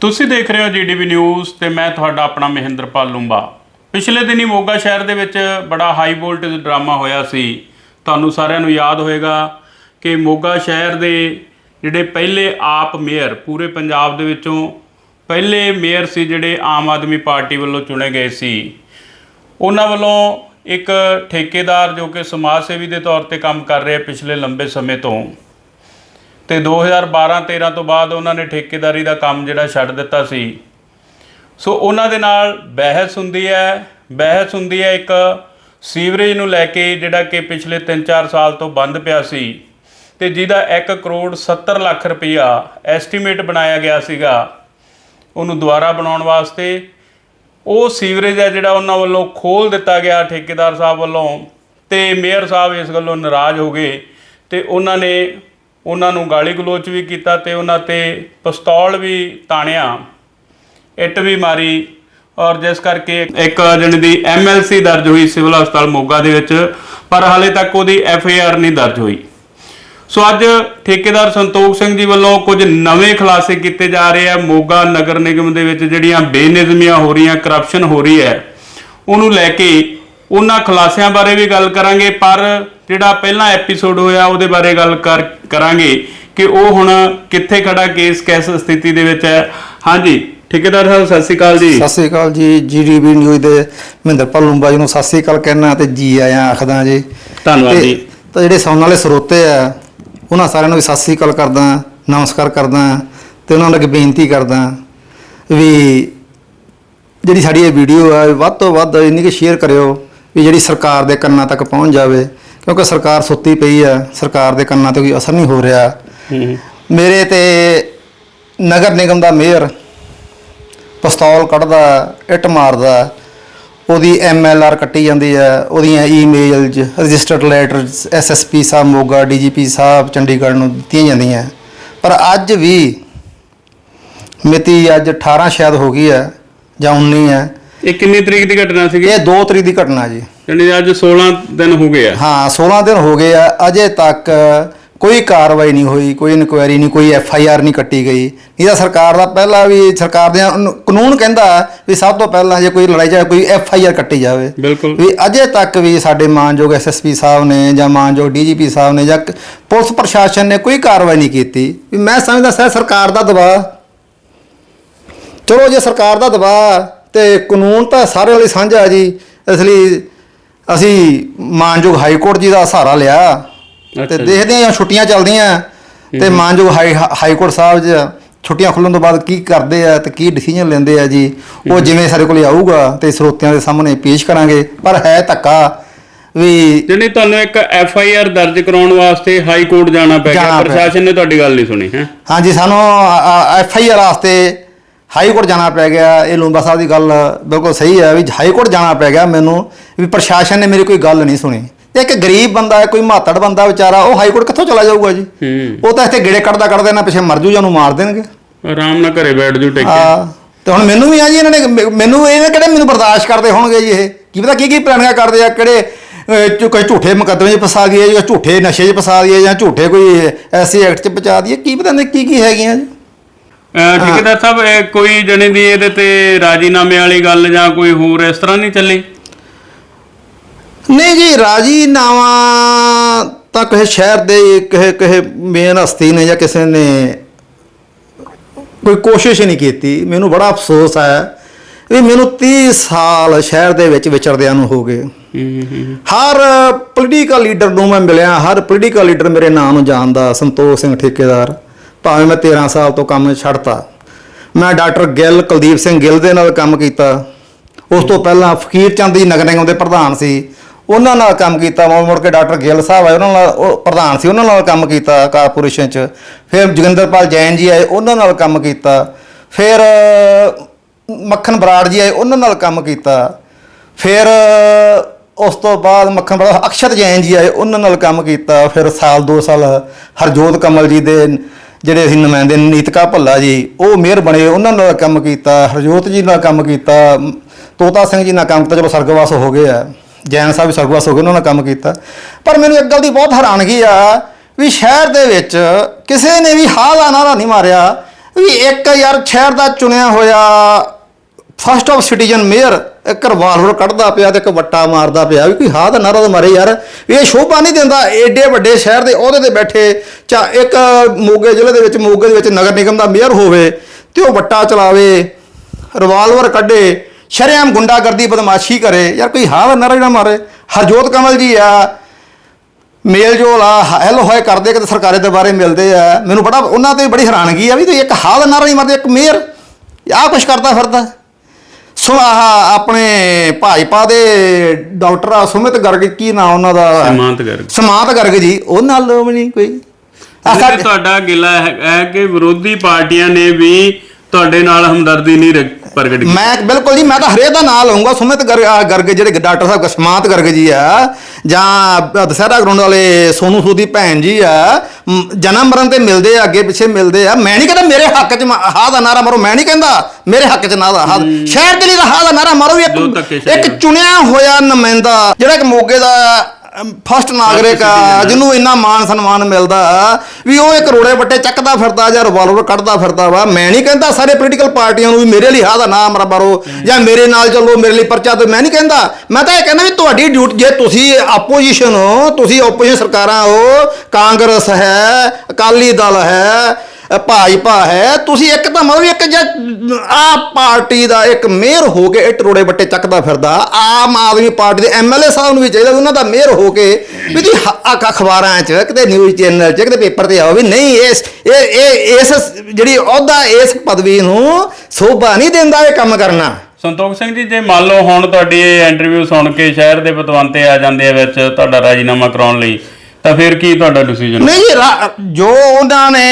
ਤੁਸੀਂ ਦੇਖ ਰਹੇ ਹੋ ਜੀਡੀਵੀ ਨਿਊਜ਼ ਤੇ ਮੈਂ ਤੁਹਾਡਾ ਆਪਣਾ ਮਹਿੰਦਰਪਾਲ ਲੂੰਬਾ। ਪਿਛਲੇ ਦਿਨੀ ਮੋਗਾ ਸ਼ਹਿਰ ਦੇ ਵਿੱਚ ਬੜਾ ਹਾਈ ਵੋਲਟੇਜ ਡਰਾਮਾ ਹੋਇਆ ਸੀ। ਤੁਹਾਨੂੰ ਸਾਰਿਆਂ ਨੂੰ ਯਾਦ ਹੋਵੇਗਾ ਕਿ ਮੋਗਾ ਸ਼ਹਿਰ ਦੇ ਜਿਹੜੇ ਪਹਿਲੇ ਆਪ ਮੇਅਰ, ਪੂਰੇ ਪੰਜਾਬ ਦੇ ਵਿੱਚੋਂ ਪਹਿਲੇ ਮੇਅਰ ਸੀ ਜਿਹੜੇ ਆਮ ਆਦਮੀ ਪਾਰਟੀ ਵੱਲੋਂ ਚੁਣੇ ਗਏ ਸੀ। ਉਹਨਾਂ ਵੱਲੋਂ ਇੱਕ ਠੇਕੇਦਾਰ ਜੋ ਕਿ ਸਮਾਜ ਸੇਵੀ ਦੇ ਤੌਰ ਤੇ ਕੰਮ ਕਰ ਰਿਹਾ ਪਿਛਲੇ ਲੰਬੇ ਸਮੇਂ ਤੋਂ। ਤੇ 2012-13 ਤੋਂ ਬਾਅਦ ਉਹਨਾਂ ਨੇ ਠੇਕੇਦਾਰੀ ਦਾ ਕੰਮ ਜਿਹੜਾ ਛੱਡ ਦਿੱਤਾ ਸੀ। ਸੋ ਉਹਨਾਂ ਦੇ ਨਾਲ ਬਹਿਸ ਹੁੰਦੀ ਹੈ। ਬਹਿਸ ਹੁੰਦੀ ਹੈ ਇੱਕ ਸੀਵਰੇਜ ਨੂੰ ਲੈ ਕੇ ਜਿਹੜਾ ਕਿ ਪਿਛਲੇ 3-4 ਸਾਲ ਤੋਂ ਬੰਦ ਪਿਆ ਸੀ ਤੇ ਜਿਹਦਾ 1 ਕਰੋੜ 70 ਲੱਖ ਰੁਪਈਆ ਐਸਟੀਮੇਟ ਬਣਾਇਆ ਗਿਆ ਸੀਗਾ ਉਹਨੂੰ ਦੁਬਾਰਾ ਬਣਾਉਣ ਵਾਸਤੇ। ਉਹ ਸੀਵਰੇਜ ਹੈ ਜਿਹੜਾ ਉਹਨਾਂ ਵੱਲੋਂ ਖੋਲ ਦਿੱਤਾ ਗਿਆ ਠੇਕੇਦਾਰ ਸਾਹਿਬ ਵੱਲੋਂ ਤੇ ਮੇਅਰ ਸਾਹਿਬ ਇਸ ਗੱਲੋਂ ਨਾਰਾਜ਼ ਹੋ ਗਏ ਤੇ ਉਹਨਾਂ ਨੇ ਉਹਨਾਂ ਨੂੰ ਗਾਲੀ ਗਲੋਚ ਵੀ ਕੀਤਾ ਤੇ ਉਹਨਾਂ ਤੇ ਪਿਸਤੌਲ ਵੀ ਤਾਣਿਆ। ਇੱਟ ਵੀ ਮਾਰੀ ਔਰ ਜਿਸ ਕਰਕੇ ਇੱਕ ਜਣ ਦੀ ਐਮਐਲਸੀ ਦਰਜ ਹੋਈ ਸਿਵਲ ਹਸਪਤਾਲ ਮੋਗਾ ਦੇ ਵਿੱਚ, ਪਰ ਹਾਲੇ ਤੱਕ ਉਹਦੀ ਐਫਆਈਆਰ ਨਹੀਂ ਦਰਜ ਹੋਈ। ਸੋ ਅੱਜ ਠੇਕੇਦਾਰ ਸੰਤੋਖ ਸਿੰਘ ਜੀ ਵੱਲੋਂ ਕੁਝ ਨਵੇਂ ਖੁਲਾਸੇ ਕੀਤੇ ਜਾ ਰਹੇ ਆ। ਮੋਗਾ ਨਗਰ ਨਿਗਮ ਦੇ ਵਿੱਚ ਜਿਹੜੀਆਂ ਬੇਨਿਜ਼ਮੀਆਂ ਹੋ ਰਹੀਆਂ ਕਰਪਸ਼ਨ ਹੋ ਰਹੀ ਹੈ, ਉਹਨੂੰ ਲੈ ਕੇ ਉਹਨਾਂ ਖੁਲਾਸਿਆਂ ਬਾਰੇ ਵੀ ਗੱਲ ਕਰਾਂਗੇ, ਪਰ ਜਿਹੜਾ ਪਹਿਲਾ ਐਪੀਸੋਡ ਹੋਇਆ ਉਹਦੇ ਬਾਰੇ ਗੱਲ ਕਰ ਕਰਾਂਗੇ ਕਿ ਉਹ ਹੁਣ ਕਿੱਥੇ ਖੜਾ ਕੇਸ ਕਿਸ ਸਥਿਤੀ ਦੇ ਵਿੱਚ ਹੈ। ਹਾਂਜੀ ਠੇਕੇਦਾਰ ਸਾਹਿਬ ਸਤਿ ਸ਼੍ਰੀ ਅਕਾਲ ਜੀ। ਸਤਿ ਸ੍ਰੀ ਅਕਾਲ ਜੀ ਜੀਡੀਬੀ ਨਿਊਜ਼ ਦੇ ਮਹਿੰਦਰ ਭੱਲੂੰਬਾ ਜੀ ਨੂੰ ਸਤਿ ਸ੍ਰੀ ਅਕਾਲ ਕਹਿਣਾ ਤੇ ਜੀ ਆਇਆਂ ਆਖਦਾ ਜੀ। ਧੰਨਵਾਦ ਜੀ। ਤਾਂ ਜਿਹੜੇ ਸੁਣਨ ਵਾਲੇ ਸਰੋਤੇ ਆ ਉਹਨਾਂ ਸਾਰਿਆਂ ਨੂੰ ਵੀ ਸਤਿ ਸ੍ਰੀ ਅਕਾਲ ਕਰਦਾ ਨਮਸਕਾਰ ਕਰਦਾ ਤੇ ਉਹਨਾਂ ਨੂੰ ਅੱਗੇ ਬੇਨਤੀ ਕਰਦਾ ਵੀ ਜਿਹੜੀ ਸਾਡੀ ਇਹ ਵੀਡੀਓ ਆ ਵੱਧ ਤੋਂ ਵੱਧ ਇੰਨੀ ਕਿ ਸ਼ੇਅਰ ਕਰਿਓ ਵੀ ਜਿਹੜੀ ਸਰਕਾਰ ਦੇ ਕੰਨਾਂ ਤੱਕ ਪਹੁੰਚ ਜਾਵੇ। ਕਿਉਂਕਿ ਸਰਕਾਰ ਸੁੱਤੀ ਪਈ ਆ ਸਰਕਾਰ ਦੇ ਕੰਨਾਂ ਤੇ ਕੋਈ ਅਸਰ ਨਹੀਂ ਹੋ ਰਿਹਾ। ਮੇਰੇ ਤੇ ਨਗਰ ਨਿਗਮ ਦਾ ਮੇਅਰ ਪਿਸਤੌਲ ਕੱਢਦਾ ਇੱਟ ਮਾਰਦਾ ਉਹਦੀ ਐਮਐਲਆਰ ਕੱਟੀ ਜਾਂਦੀ ਹੈ ਉਹਦੀਆਂ ਈਮੇਲਸ ਰਜਿਸਟਰਡ ਲੈਟਰਸ ਐਸਐਸਪੀ ਸਾਹਿਬ ਮੋਗਾ ਡੀਜੀਪੀ ਸਾਹਿਬ ਚੰਡੀਗੜ੍ਹ ਨੂੰ ਦਿੱਤੀਆਂ ਜਾਂਦੀਆਂ। ਪਰ ਅੱਜ ਵੀ ਮਿਤੀ ਅੱਜ 18 ਸ਼ਾਇਦ ਹੋ ਗਈ ਹੈ ਜਾਂ 19 ਹੈ ਇਹ ਕਿੰਨੀ ਤਰੀਕ ਦੀ ਘਟਨਾ ਸੀਗੀ? ਇਹ 2 ਤਰੀਕ ਦੀ ਘਟਨਾ ਜੀ। ਯਾਨੀ ਅੱਜ 16 ਦਿਨ ਹੋ ਗਏ ਆ। ਹਾਂ 16 ਦਿਨ ਹੋ ਗਏ ਆ। ਅਜੇ ਤੱਕ ਕੋਈ ਕਾਰਵਾਈ ਨਹੀਂ ਹੋਈ ਕੋਈ ਇਨਕੁਆਇਰੀ ਨਹੀਂ ਕੋਈ ਐਫ ਆਈ ਆਰ ਨਹੀਂ ਕੱਟੀ ਗਈ। ਇਹਦਾ ਸਰਕਾਰ ਦਾ ਪਹਿਲਾਂ ਵੀ ਸਰਕਾਰ ਦੇ ਕਾਨੂੰਨ ਕਹਿੰਦਾ ਵੀ ਸਭ ਤੋਂ ਪਹਿਲਾਂ ਜੇ ਕੋਈ ਲੜਾਈ ਜਾਏ ਕੋਈ ਐਫ ਆਈ ਆਰ ਕੱਟੀ ਜਾਵੇ। ਬਿਲਕੁਲ। ਵੀ ਅਜੇ ਤੱਕ ਵੀ ਸਾਡੇ ਮਾਨਯੋਗ ਐਸਐਸਪੀ ਸਾਹਿਬ ਨੇ ਜਾਂ ਮਾਨਯੋਗ ਡੀਜੀਪੀ ਸਾਹਿਬ ਨੇ ਜਾਂ ਪੁਲਿਸ ਪ੍ਰਸ਼ਾਸਨ ਨੇ ਕੋਈ ਕਾਰਵਾਈ ਨਹੀਂ ਕੀਤੀ। ਵੀ ਮੈਂ ਸਮਝਦਾ ਸਰ ਸਰਕਾਰ ਦਾ ਦਬਾਅ। ਚਲੋ ਜੇ ਸਰਕਾਰ ਦਾ ਦਬਾਅ ਤੇ ਕਾਨੂੰਨ ਤਾਂ ਸਾਰੇ ਲਈ ਸਾਂਝਾ ਜੀ। ਇਸ ਲਈ ਅਸੀਂ ਮਾਨਯੋਗ ਹਾਈ ਕੋਰਟ ਜੀ ਦਾ ਸਹਾਰਾ ਲਿਆ। ਤੇ। ਦੇਖਦੇ ਹਾਂ ਛੁੱਟੀਆਂ ਚੱਲਦੀਆਂ ਤੇ ਮਾਨਯੋਗ high high court Sahib ji ਛੁੱਟੀਆਂ ਖੁੱਲਣ ਤੋਂ ਬਾਅਦ ਕੀ ਕਰਦੇ ਆ ਤੇ ਕੀ ਡਿਸੀਜਨ ਲੈਂਦੇ ਆ ਜੀ? ਉਹ ਜਿਵੇਂ ਸਾਡੇ ਕੋਲੇ ਆਊਗਾ ਤੇ ਸਰੋਤਿਆਂ ਦੇ ਸਾਹਮਣੇ ਪੇਸ਼ ਕਰਾਂਗੇ। ਪਰ ਹੈ ਧੱਕਾ ਵੀ ਜਿਹਨੇ ਤੁਹਾਨੂੰ ਇੱਕ ਐਫ ਆਈ ਆਰ ਦਰਜ ਕਰਾਉਣ ਵਾਸਤੇ ਹਾਈ ਕੋਰਟ ਜਾਣਾ ਪੈ ਗਿਆ। ਪ੍ਰਸ਼ਾਸਨ ਨੇ ਤੁਹਾਡੀ ਗੱਲ ਨਹੀਂ ਸੁਣੀ ਹੈ? ਹਾਂਜੀ ਸਾਨੂੰ ਐਫ ਆਈ ਆਰ ਵਾਸਤੇ ਹਾਈ ਕੋਰਟ ਜਾਣਾ ਪੈ ਗਿਆ ਇਹ ਲੂੰਬਾ ਸਾਹਿਬ ਦੀ ਗੱਲ ਬਿਲਕੁਲ ਸਹੀ ਹੈ ਵੀ ਹਾਈ ਕੋਰਟ ਜਾਣਾ ਪੈ ਗਿਆ ਮੈਨੂੰ ਵੀ ਪ੍ਰਸ਼ਾਸਨ ਨੇ ਮੇਰੀ ਕੋਈ ਗੱਲ ਨਹੀਂ ਸੁਣੀ। ਤੇ ਇੱਕ ਗਰੀਬ ਬੰਦਾ ਹੈ ਕੋਈ ਮਾਤੜ ਬੰਦਾ ਵਿਚਾਰਾ ਉਹ ਹਾਈ ਕੋਰਟ ਕਿੱਥੋਂ ਚਲਾ ਜਾਊਗਾ ਜੀ? ਉਹ ਤਾਂ ਇੱਥੇ ਗੇੜੇ ਕੱਢਦਾ ਕੱਢਦਾ ਇਹਨਾਂ ਪਿੱਛੇ ਮਰ ਜੂ ਜਾਂ ਨੂੰ ਮਾਰ ਦੇਣਗੇ। ਆਰਾਮ ਨਾਲ ਘਰੇ ਬੈਠ ਜੂ ਟੇਕੇ। ਤੇ ਹੁਣ ਮੈਨੂੰ ਵੀ ਆ ਜੀ ਇਹਨਾਂ ਨੇ ਮੈਨੂੰ ਇਹਨੇ ਕਿਹੜੇ ਮੈਨੂੰ ਬਰਦਾਸ਼ਤ ਕਰਦੇ ਹੋਣਗੇ ਜੀ ਇਹ? ਕੀ ਪਤਾ ਕੀ ਕੀ ਪਲਾਨਿੰਗਾਂ ਕਰਦੇ ਆ ਕਿਹੜੇ ਕੋਈ ਝੂਠੇ ਮੁਕੱਦਮੇ 'ਚ ਫਸਾ ਦਈਏ ਜਾਂ ਝੂਠੇ ਨਸ਼ੇ 'ਚ ਫਸਾ ਦਈਏ ਜਾਂ ਝੂਠੇ ਕੋਈ ਐਸੀ ਐਕਟ 'ਚ ਪਹੁੰਚਾ ਦਈਏ ਕੀ ਪਤਾ ਨਹੀਂ ਕੀ ਕੀ ਹੈਗੀਆਂ ਜੀ। ਠੇਕੇਦਾਰ ਸਾਹਿਬ ਇਹ ਕੋਈ ਜਣੇ ਦੀ ਇਹਦੇ ਤੇ ਰਾਜੀਨਾਮੇ ਵਾਲੀ ਗੱਲ ਜਾਂ ਕੋਈ ਹੋਰ ਇਸ ਤਰ੍ਹਾਂ ਨਹੀਂ ਚੱਲੀ? ਨਹੀਂ ਜੀ ਰਾਜੀਨਾਮਾ ਤਾਂ ਕਿਸੇ ਸ਼ਹਿਰ ਦੇ ਕਿਸੇ ਕਿਸੇ ਮੇਨ ਹਸਤੀ ਨੇ ਜਾਂ ਕਿਸੇ ਨੇ ਕੋਈ ਕੋਸ਼ਿਸ਼ ਨਹੀਂ ਕੀਤੀ। ਮੈਨੂੰ ਬੜਾ ਅਫਸੋਸ ਹੈ ਵੀ ਮੈਨੂੰ 30 ਸਾਲ ਸ਼ਹਿਰ ਦੇ ਵਿੱਚ ਵਿਚਰਦਿਆਂ ਨੂੰ ਹੋ ਗਏ। ਹਰ ਪੋਲੀਟੀਕਲ ਲੀਡਰ ਨੂੰ ਮੈਂ ਮਿਲਿਆ ਹਰ ਪੋਲੀਟੀਕਲ ਲੀਡਰ ਮੇਰੇ ਨਾਂ ਨੂੰ ਜਾਣਦਾ ਸੰਤੋਖ ਸਿੰਘ ਠੇਕੇਦਾਰ। ਭਾਵੇਂ ਮੈਂ 13 ਸਾਲ ਤੋਂ ਕੰਮ ਛੱਡਤਾ, ਮੈਂ ਡਾਕਟਰ ਗਿੱਲ, ਕੁਲਦੀਪ ਸਿੰਘ ਗਿੱਲ ਦੇ ਨਾਲ ਕੰਮ ਕੀਤਾ। ਉਸ ਤੋਂ ਪਹਿਲਾਂ ਫਕੀਰ ਚੰਦ ਜੀ ਨਗਰ ਨਿਗਮ ਦੇ ਪ੍ਰਧਾਨ ਸੀ। ਉਹਨਾਂ ਨਾਲ ਕੰਮ ਕੀਤਾ, ਮੁੜ ਮੁੜ ਕੇ ਡਾਕਟਰ ਗਿੱਲ ਸਾਹਿਬ ਆਏ, ਉਹਨਾਂ ਨਾਲ ਉਹ ਪ੍ਰਧਾਨ ਸੀ, ਉਹਨਾਂ ਨਾਲ ਕੰਮ ਕੀਤਾ ਕਾਰਪੋਰੇਸ਼ਨ 'ਚ। ਫਿਰ ਜੋਗਿੰਦਰਪਾਲ ਜੈਨ ਜੀ ਆਏ, ਉਹਨਾਂ ਨਾਲ ਕੰਮ ਕੀਤਾ। ਫਿਰ, ਮੱਖਣ ਬਰਾੜ ਜੀ ਆਏ, ਉਹਨਾਂ ਨਾਲ ਕੰਮ ਕੀਤਾ। ਫਿਰ, ਉਸ ਤੋਂ ਬਾਅਦ ਮੱਖਣ ਬੜਾ ਅਕਸ਼ਤ ਜੈਨ ਜੀ ਆਏ, ਉਹਨਾਂ ਨਾਲ ਕੰਮ ਕੀਤਾ। ਫਿਰ ਸਾਲ 2 ਸਾਲ ਹਰਜੋਤ ਕਮਲ ਜੀ ਦੇ ਜਿਹੜੇ ਅਸੀਂ ਨੁਮਾਇੰਦੇ ਨੀਤਕਾ ਭੱਲਾ ਜੀ, ਉਹ ਮੇਅਰ ਬਣੇ, ਉਹਨਾਂ ਨਾਲ ਕੰਮ ਕੀਤਾ, ਹਰਜੋਤ ਜੀ ਨਾਲ ਕੰਮ ਕੀਤਾ, ਤੋਤਾ ਸਿੰਘ ਜੀ ਨਾਲ ਕੰਮ ਕੀਤਾ, ਚਲੋ ਸਰਗਵਾਸ ਹੋ ਗਏ ਆ, ਜੈਨ ਸਾਹਿਬ ਵੀ ਸਰਗਵਾਸ ਹੋ ਗਏ, ਉਹਨਾਂ ਨਾਲ ਕੰਮ ਕੀਤਾ। ਪਰ ਮੈਨੂੰ ਇੱਕ ਗੱਲ ਦੀ ਬਹੁਤ ਹੈਰਾਨਗੀ ਆ ਵੀ ਸ਼ਹਿਰ ਦੇ ਵਿੱਚ ਕਿਸੇ ਨੇ ਵੀ ਹਾਲ ਦਾ ਨਾਰਾ ਨਹੀਂ ਮਾਰਿਆ ਵੀ ਇੱਕ ਯਾਰ ਸ਼ਹਿਰ ਦਾ ਚੁਣਿਆ ਹੋਇਆ ਫਸਟ ਆਫ ਸਿਟੀਜ਼ਨ ਮੇਅਰ ਇੱਕ ਰਿਵਾਲਵਰ ਕੱਢਦਾ ਪਿਆ ਤੇ ਇੱਕ ਵੱਟਾ ਮਾਰਦਾ ਪਿਆ। ਵੀ ਕੋਈ ਹਾਂ ਦਾ ਨਾਰਾ ਤਾਂ ਮਾਰੇ ਯਾਰ। ਵੀ ਇਹ ਸ਼ੋਭਾ ਨਹੀਂ ਦਿੰਦਾ ਏਡੇ ਵੱਡੇ ਸ਼ਹਿਰ ਦੇ ਅਹੁਦੇ ਤੇ ਬੈਠੇ ਚਾ ਇੱਕ ਮੋਗੇ ਜ਼ਿਲ੍ਹੇ ਦੇ ਵਿੱਚ, ਮੋਗੇ ਦੇ ਵਿੱਚ ਨਗਰ ਨਿਗਮ ਦਾ ਮੇਅਰ ਹੋਵੇ ਤੇ ਉਹ ਵੱਟਾ ਚਲਾਵੇ ਰਿਵਾਲਵਰ ਕੱਢੇ, ਸ਼ਰੇਆਮ ਗੁੰਡਾਗਰਦੀ, ਬਦਮਾਸ਼ੀ ਕਰੇ। ਯਾਰ ਕੋਈ ਹਾਂ ਦਾ ਨਾਰਾ ਹੀ ਨਾ ਮਾਰੇ। ਹਰਜੋਤ ਕਮਲ ਜੀ ਆ। ਮੇਲ ਜੋਲ ਆ, ਹੈਲ ਹੋਏ ਕਰਦੇ, ਕਿਤੇ ਸਰਕਾਰੀ ਦਰਬਾਰੇ ਮਿਲਦੇ ਆ। ਮੈਨੂੰ ਬੜਾ, ਉਹਨਾਂ ਤੇ ਬੜੀ ਹੈਰਾਨਗੀ ਆ ਵੀ ਤੇ ਇੱਕ ਹਾਲ ਨਾਰਾ ਨਹੀਂ ਮਾਰਦੇ, ਇੱਕ ਮੇਅਰ। ਆਹ ਕੁਛ ਕਰਦਾ ਫਿਰਦਾ। ਸੋ ਆਹ ਆਪਣੇ ਭਾਜਪਾ ਦੇ ਡਾਕਟਰ ਆ ਸੁਮਿਤ ਗਰਗ ਕੀ ਨਾਮ ਉਹਨਾਂ ਦਾ? ਸਮਾਂਤ ਕਰ ਸਮਾਤ ਗਰਗ ਜੀ ਉਹ ਨਾਲ ਵੀ ਨਹੀਂ ਕੋਈ? ਤੁਹਾਡਾ ਗਿਲਾ ਹੈ ਕਿ ਵਿਰੋਧੀ ਪਾਰਟੀਆਂ ਨੇ ਵੀ ਤੁਹਾਡੇ ਨਾਲ ਹਮਦਰਦੀ ਨਹੀਂ ਰ- ਪ੍ਰਗਟ ਕੀਤੀ। ਮੈਂ ਬਿਲਕੁਲ ਜੀ ਮੈਂ ਤਾਂ ਹਰੇਕ ਦਾ ਨਾਂ ਲਵਾਂਗਾ ਸੁਮਿਤ ਗਰਗ ਜਿਹੜੇ ਡਾਕਟਰ ਸਾਹਿਬ ਕਸ਼ਮਾਤ ਗਰਗ ਜੀ ਆ ਜਾਂ ਦਸਹਿਰਾ ਗਰਾਊਂਡ ਵਾਲੇ ਸੋਨੂ ਸੂਦ ਦੀ ਭੈਣ ਜੀ ਆ ਜਨਮ ਮਰਨ ਤੇ ਮਿਲਦੇ ਆ ਅੱਗੇ ਪਿੱਛੇ ਮਿਲਦੇ ਆ। ਮੈਂ ਨਹੀਂ ਕਹਿੰਦਾ ਮੇਰੇ ਹੱਕ 'ਚ ਹਾਂ ਦਾ ਨਾਰਾ ਮਾਰੋ ਮੈਂ ਨਹੀਂ ਕਹਿੰਦਾ ਮੇਰੇ ਹੱਕ 'ਚ ਨਾ ਦਾ ਹਾਂ। ਸ਼ਹਿਰ ਦੇ ਲਈ ਤਾਂ ਹਾਂ ਦਾ ਨਾਰਾ ਮਾਰੋ ਇੱਕ ਚੁਣਿਆ ਹੋਇਆ ਨੁਮਾਇੰਦਾ ਜਿਹੜਾ ਕਿ ਮੋਗੇ ਦਾ ਫਸਟ ਨਾਗਰਿਕ ਆ। ਜਿਹਨੂੰ ਇੰਨਾ ਮਾਣ ਸਨਮਾਨ ਮਿਲਦਾ ਵੀ ਉਹ ਇੱਕ ਰੋੜੇ ਵੱਟੇ ਚੱਕਦਾ ਫਿਰਦਾ ਜਾਂ ਰਿਵਾਲਵਰ ਕੱਢਦਾ ਫਿਰਦਾ ਵਾ ਮੈਂ ਨਹੀਂ ਕਹਿੰਦਾ ਸਾਰੇ ਪੋਲੀਟੀਕਲ ਪਾਰਟੀਆਂ ਨੂੰ ਵੀ ਮੇਰੇ ਲਈ ਹਾਂ ਦਾ ਨਾਮ ਰਾ ਮਾਰੋ ਜਾਂ ਮੇਰੇ ਨਾਲ ਚੱਲੋ ਮੇਰੇ ਲਈ ਪਰਚਾ ਦਿਓ ਮੈਂ ਨਹੀਂ ਕਹਿੰਦਾ ਮੈਂ ਤਾਂ ਇਹ ਕਹਿੰਦਾ ਵੀ ਤੁਹਾਡੀ ਡਿਊਟੀ ਜੇ ਤੁਸੀਂ ਆਪੋਜੀਸ਼ਨ ਹੋ ਤੁਸੀਂ ਆਪੋਜੀਸ਼ਨ ਸਰਕਾਰਾਂ ਹੋ ਕਾਂਗਰਸ ਹੈ ਅਕਾਲੀ ਦਲ ਹੈ ਭਾਜਪਾ ਹੈ। ਤੁਸੀਂ ਇੱਕ ਤਾਂ ਮਤਲਬ ਇੱਕ ਜਾਂ ਆ ਪਾਰਟੀ ਦਾ ਇੱਕ ਮੇਅਰ ਹੋ ਕੇ ਇਹ ਟਰੋੜੇ ਬੱਟੇ ਚੱਕਦਾ ਫਿਰਦਾ। ਆਮ ਆਦਮੀ ਪਾਰਟੀ ਦੇ ਐਮਐਲਏ ਸਾਹਿਬ ਨੂੰ ਵੀ ਚਾਹੀਦਾ ਉਹਨਾਂ ਦਾ ਮੇਅਰ ਹੋ ਕੇ ਵੀ ਤੁਸੀਂ ਅਖਬਾਰਾਂ 'ਚ ਕਿਤੇ ਨਿਊਜ਼ ਚੈਨਲ 'ਚ ਕਿਤੇ ਪੇਪਰ ਤੇ ਆਓ ਵੀ ਨਹੀਂ ਇਸ ਇਹ ਇਹ ਇਸ ਜਿਹੜੀ ਅਹੁਦਾ ਇਸ ਪਦਵੀ ਨੂੰ ਸੋਭਾ ਨਹੀਂ ਦਿੰਦਾ ਇਹ ਕੰਮ ਕਰਨਾ। ਸੰਤੋਖ ਸਿੰਘ ਜੀ ਜੇ ਮੰਨ ਲਓ ਹੁਣ ਤੁਹਾਡੀ ਇਹ ਇੰਟਰਵਿਊ ਸੁਣ ਕੇ ਸ਼ਹਿਰ ਦੇ ਪਤਵੰਤੇ ਆ ਜਾਂਦੇ ਆ ਵਿੱਚ ਤੁਹਾਡਾ ਰਾਜੀਨਾਮਾ ਕਰਾਉਣ ਲਈ ਤਾਂ ਫਿਰ ਕੀ ਤੁਹਾਡਾ ਡਿਸੀਜਨ ਨਹੀਂ ਜੋ ਉਹਨਾਂ ਨੇ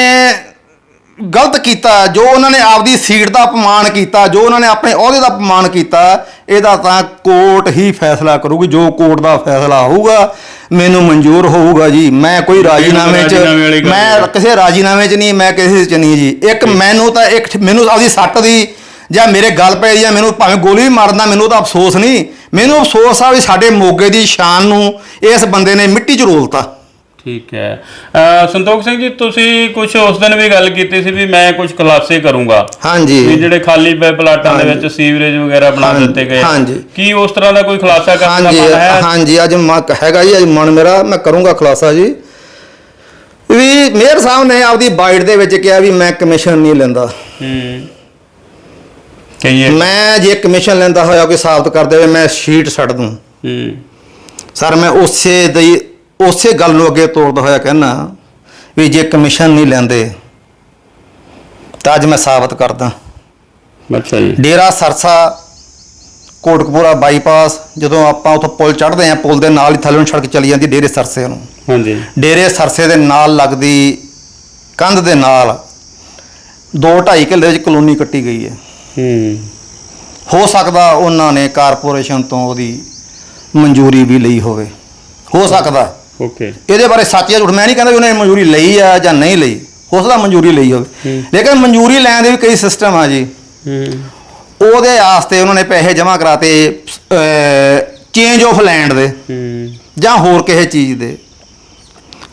ਗਲਤ ਕੀਤਾ ਜੋ ਉਹਨਾਂ ਨੇ ਆਪਦੀ ਸੀਟ ਦਾ ਅਪਮਾਨ ਕੀਤਾ ਜੋ ਉਹਨਾਂ ਨੇ ਆਪਣੇ ਅਹੁਦੇ ਦਾ ਅਪਮਾਨ ਕੀਤਾ ਇਹਦਾ ਤਾਂ ਕੋਰਟ ਹੀ ਫੈਸਲਾ ਕਰੂਗੀ ਜੋ ਕੋਰਟ ਦਾ ਫੈਸਲਾ ਹੋਊਗਾ ਮੈਨੂੰ ਮਨਜ਼ੂਰ ਹੋਊਗਾ ਜੀ। ਮੈਂ ਕੋਈ ਰਾਜੀਨਾਮੇ 'ਚ ਰਾਜੀਨਾਮੇ ਵਾਲੀ ਗੱਲ ਮੈਂ। ਕਿਸੇ ਰਾਜੀਨਾਮੇ 'ਚ ਨਹੀਂ ਮੈਂ ਕਿਸੇ 'ਚ ਨਹੀਂ ਜੀ। ਇੱਕ ਮੈਨੂੰ ਤਾਂ ਇੱਕ ਮੈਨੂੰ ਆਪਦੀ ਸੱਟ ਦੀ ਜਾਂ ਮੇਰੇ ਗੱਲ ਪੈ ਜਾਂ ਮੈਨੂੰ ਭਾਵੇਂ ਗੋਲੀ ਵੀ ਮਾਰਦਾ ਮੈਨੂੰ ਉਹਦਾ ਅਫਸੋਸ ਨਹੀਂ। ਮੈਨੂੰ ਅਫਸੋਸ ਆ ਵੀ ਸਾਡੇ ਮੋਗੇ ਦੀ ਸ਼ਾਨ ਨੂੰ ਇਸ ਬੰਦੇ ਨੇ ਮਿੱਟੀ 'ਚ ਰੋਲਤਾ। ਠੀਕ ਹੈ। ਸੰਤੋਖ ਸਿੰਘ ਜੀ ਤੁਸੀਂ ਕੁਝ ਉਸ ਦਿਨ ਵੀ ਗੱਲ ਕੀਤੀ ਸੀ ਵੀ ਮੈਂ ਕੁਝ ਖੁਲਾਸੇ ਕਰੂੰਗਾ। ਵੀ ਹਾਂਜੀ ਜਿਹੜੇ ਖਾਲੀ ਪਏ ਪਲਾਟਾਂ ਦੇ। ਵਿੱਚ ਸੀਵਰੇਜ ਵਗੈਰਾ ਬਣਾ ਦਿੱਤੇ ਗਏ। ਹਾਂਜੀ। ਕੀ ਉਸ ਤਰ੍ਹਾਂ ਦਾ ਕੋਈ ਖੁਲਾਸਾ ਕਰਨ ਦਾ ਮਨ ਹੈ? ਹਾਂਜੀ ਅੱਜ ਹੈਗਾ ਜੀ ਅੱਜ ਮਨ ਮੇਰਾ ਮੈਂ ਕਰੂੰਗਾ ਖੁਲਾਸਾ ਜੀ। ਵੀ ਮੇਅਰ ਸਾਹਿਬ ਨੇ ਆਪਦੀ ਬਾਈਟ ਦੇ ਵਿੱਚ ਕਿਹਾ ਵੀ ਮੈਂ ਕਮਿਸ਼ਨ ਨਹੀਂ ਲੈਂਦਾ। ਹੂੰ। ਕਹੀਏ। ਮੈਂ ਜੇ ਕਮਿਸ਼ਨ ਲੈਂਦਾ ਹੋਇਆ ਕੋਈ ਸਾਬਤ ਕਰ ਦੇਵੇ ਮੈਂ ਸ਼ੀਟ ਛੱਡ ਦੂੰ। ਹੂੰ। ਸਰ ਮੈਂ ਉਸੇ ਦੀ ਉਸੇ ਗੱਲ ਨੂੰ ਅੱਗੇ ਤੋਰਦਾ ਹੋਇਆ ਕਹਿਣਾ ਵੀ ਜੇ ਕਮਿਸ਼ਨ ਨਹੀਂ ਲੈਂਦੇ ਤਾਂ ਅੱਜ ਮੈਂ ਸਾਬਤ ਕਰਦਾ। ਅੱਛਾ ਜੀ। ਡੇਰਾ ਸਰਸਾ ਕੋਟਕਪੂਰਾ ਬਾਈਪਾਸ ਜਦੋਂ ਆਪਾਂ ਉੱਥੋਂ ਪੁਲ ਚੜ੍ਹਦੇ ਆਂ ਪੁਲ ਦੇ ਨਾਲ ਹੀ ਥੱਲੇ ਨੂੰ ਸੜਕ ਚਲੀ ਜਾਂਦੀ ਡੇਰੇ ਸਰਸੇ ਨੂੰ। ਹਾਂਜੀ। ਡੇਰੇ ਸਰਸੇ ਦੇ ਨਾਲ ਲੱਗਦੀ ਕੰਧ ਦੇ ਨਾਲ 2.5 ਕਿੱਲੇ ਵਿੱਚ ਕਲੋਨੀ ਕੱਟੀ ਗਈ ਹੈ। ਹੂੰ। ਹੋ ਸਕਦਾ ਉਹਨਾਂ ਨੇ ਕਾਰਪੋਰੇਸ਼ਨ ਤੋਂ ਉਹਦੀ ਮਨਜ਼ੂਰੀ ਵੀ ਲਈ ਹੋਵੇ। ਹੋ ਸਕਦਾ। ਓਕੇ ਇਹਦੇ ਬਾਰੇ ਸੱਚ ਜਾਂ ਝੂਠ ਮੈਂ ਨਹੀਂ ਕਹਿੰਦਾ ਵੀ ਉਹਨੇ ਮਨਜ਼ੂਰੀ ਲਈ ਆ ਜਾਂ ਨਹੀਂ ਲਈ। ਹੋ ਸਕਦਾ ਮਨਜ਼ੂਰੀ ਲਈ ਹੋਵੇ। ਲੇਕਿਨ ਮਨਜ਼ੂਰੀ ਲੈਣ ਦੇ ਵੀ ਕਈ ਸਿਸਟਮ ਆ ਜੀ। ਹੂੰ। ਉਹਦੇ ਆਸਤੇ ਉਹਨਾਂ ਨੇ ਪੈਸੇ ਜਮ੍ਹਾਂ ਕਰਾਤੇ ਚੇਂਜ ਆਫ ਲੈਂਡ ਦੇ ਹੂੰ। ਜਾਂ ਹੋਰ ਕਿਸੇ ਚੀਜ਼ ਦੇ।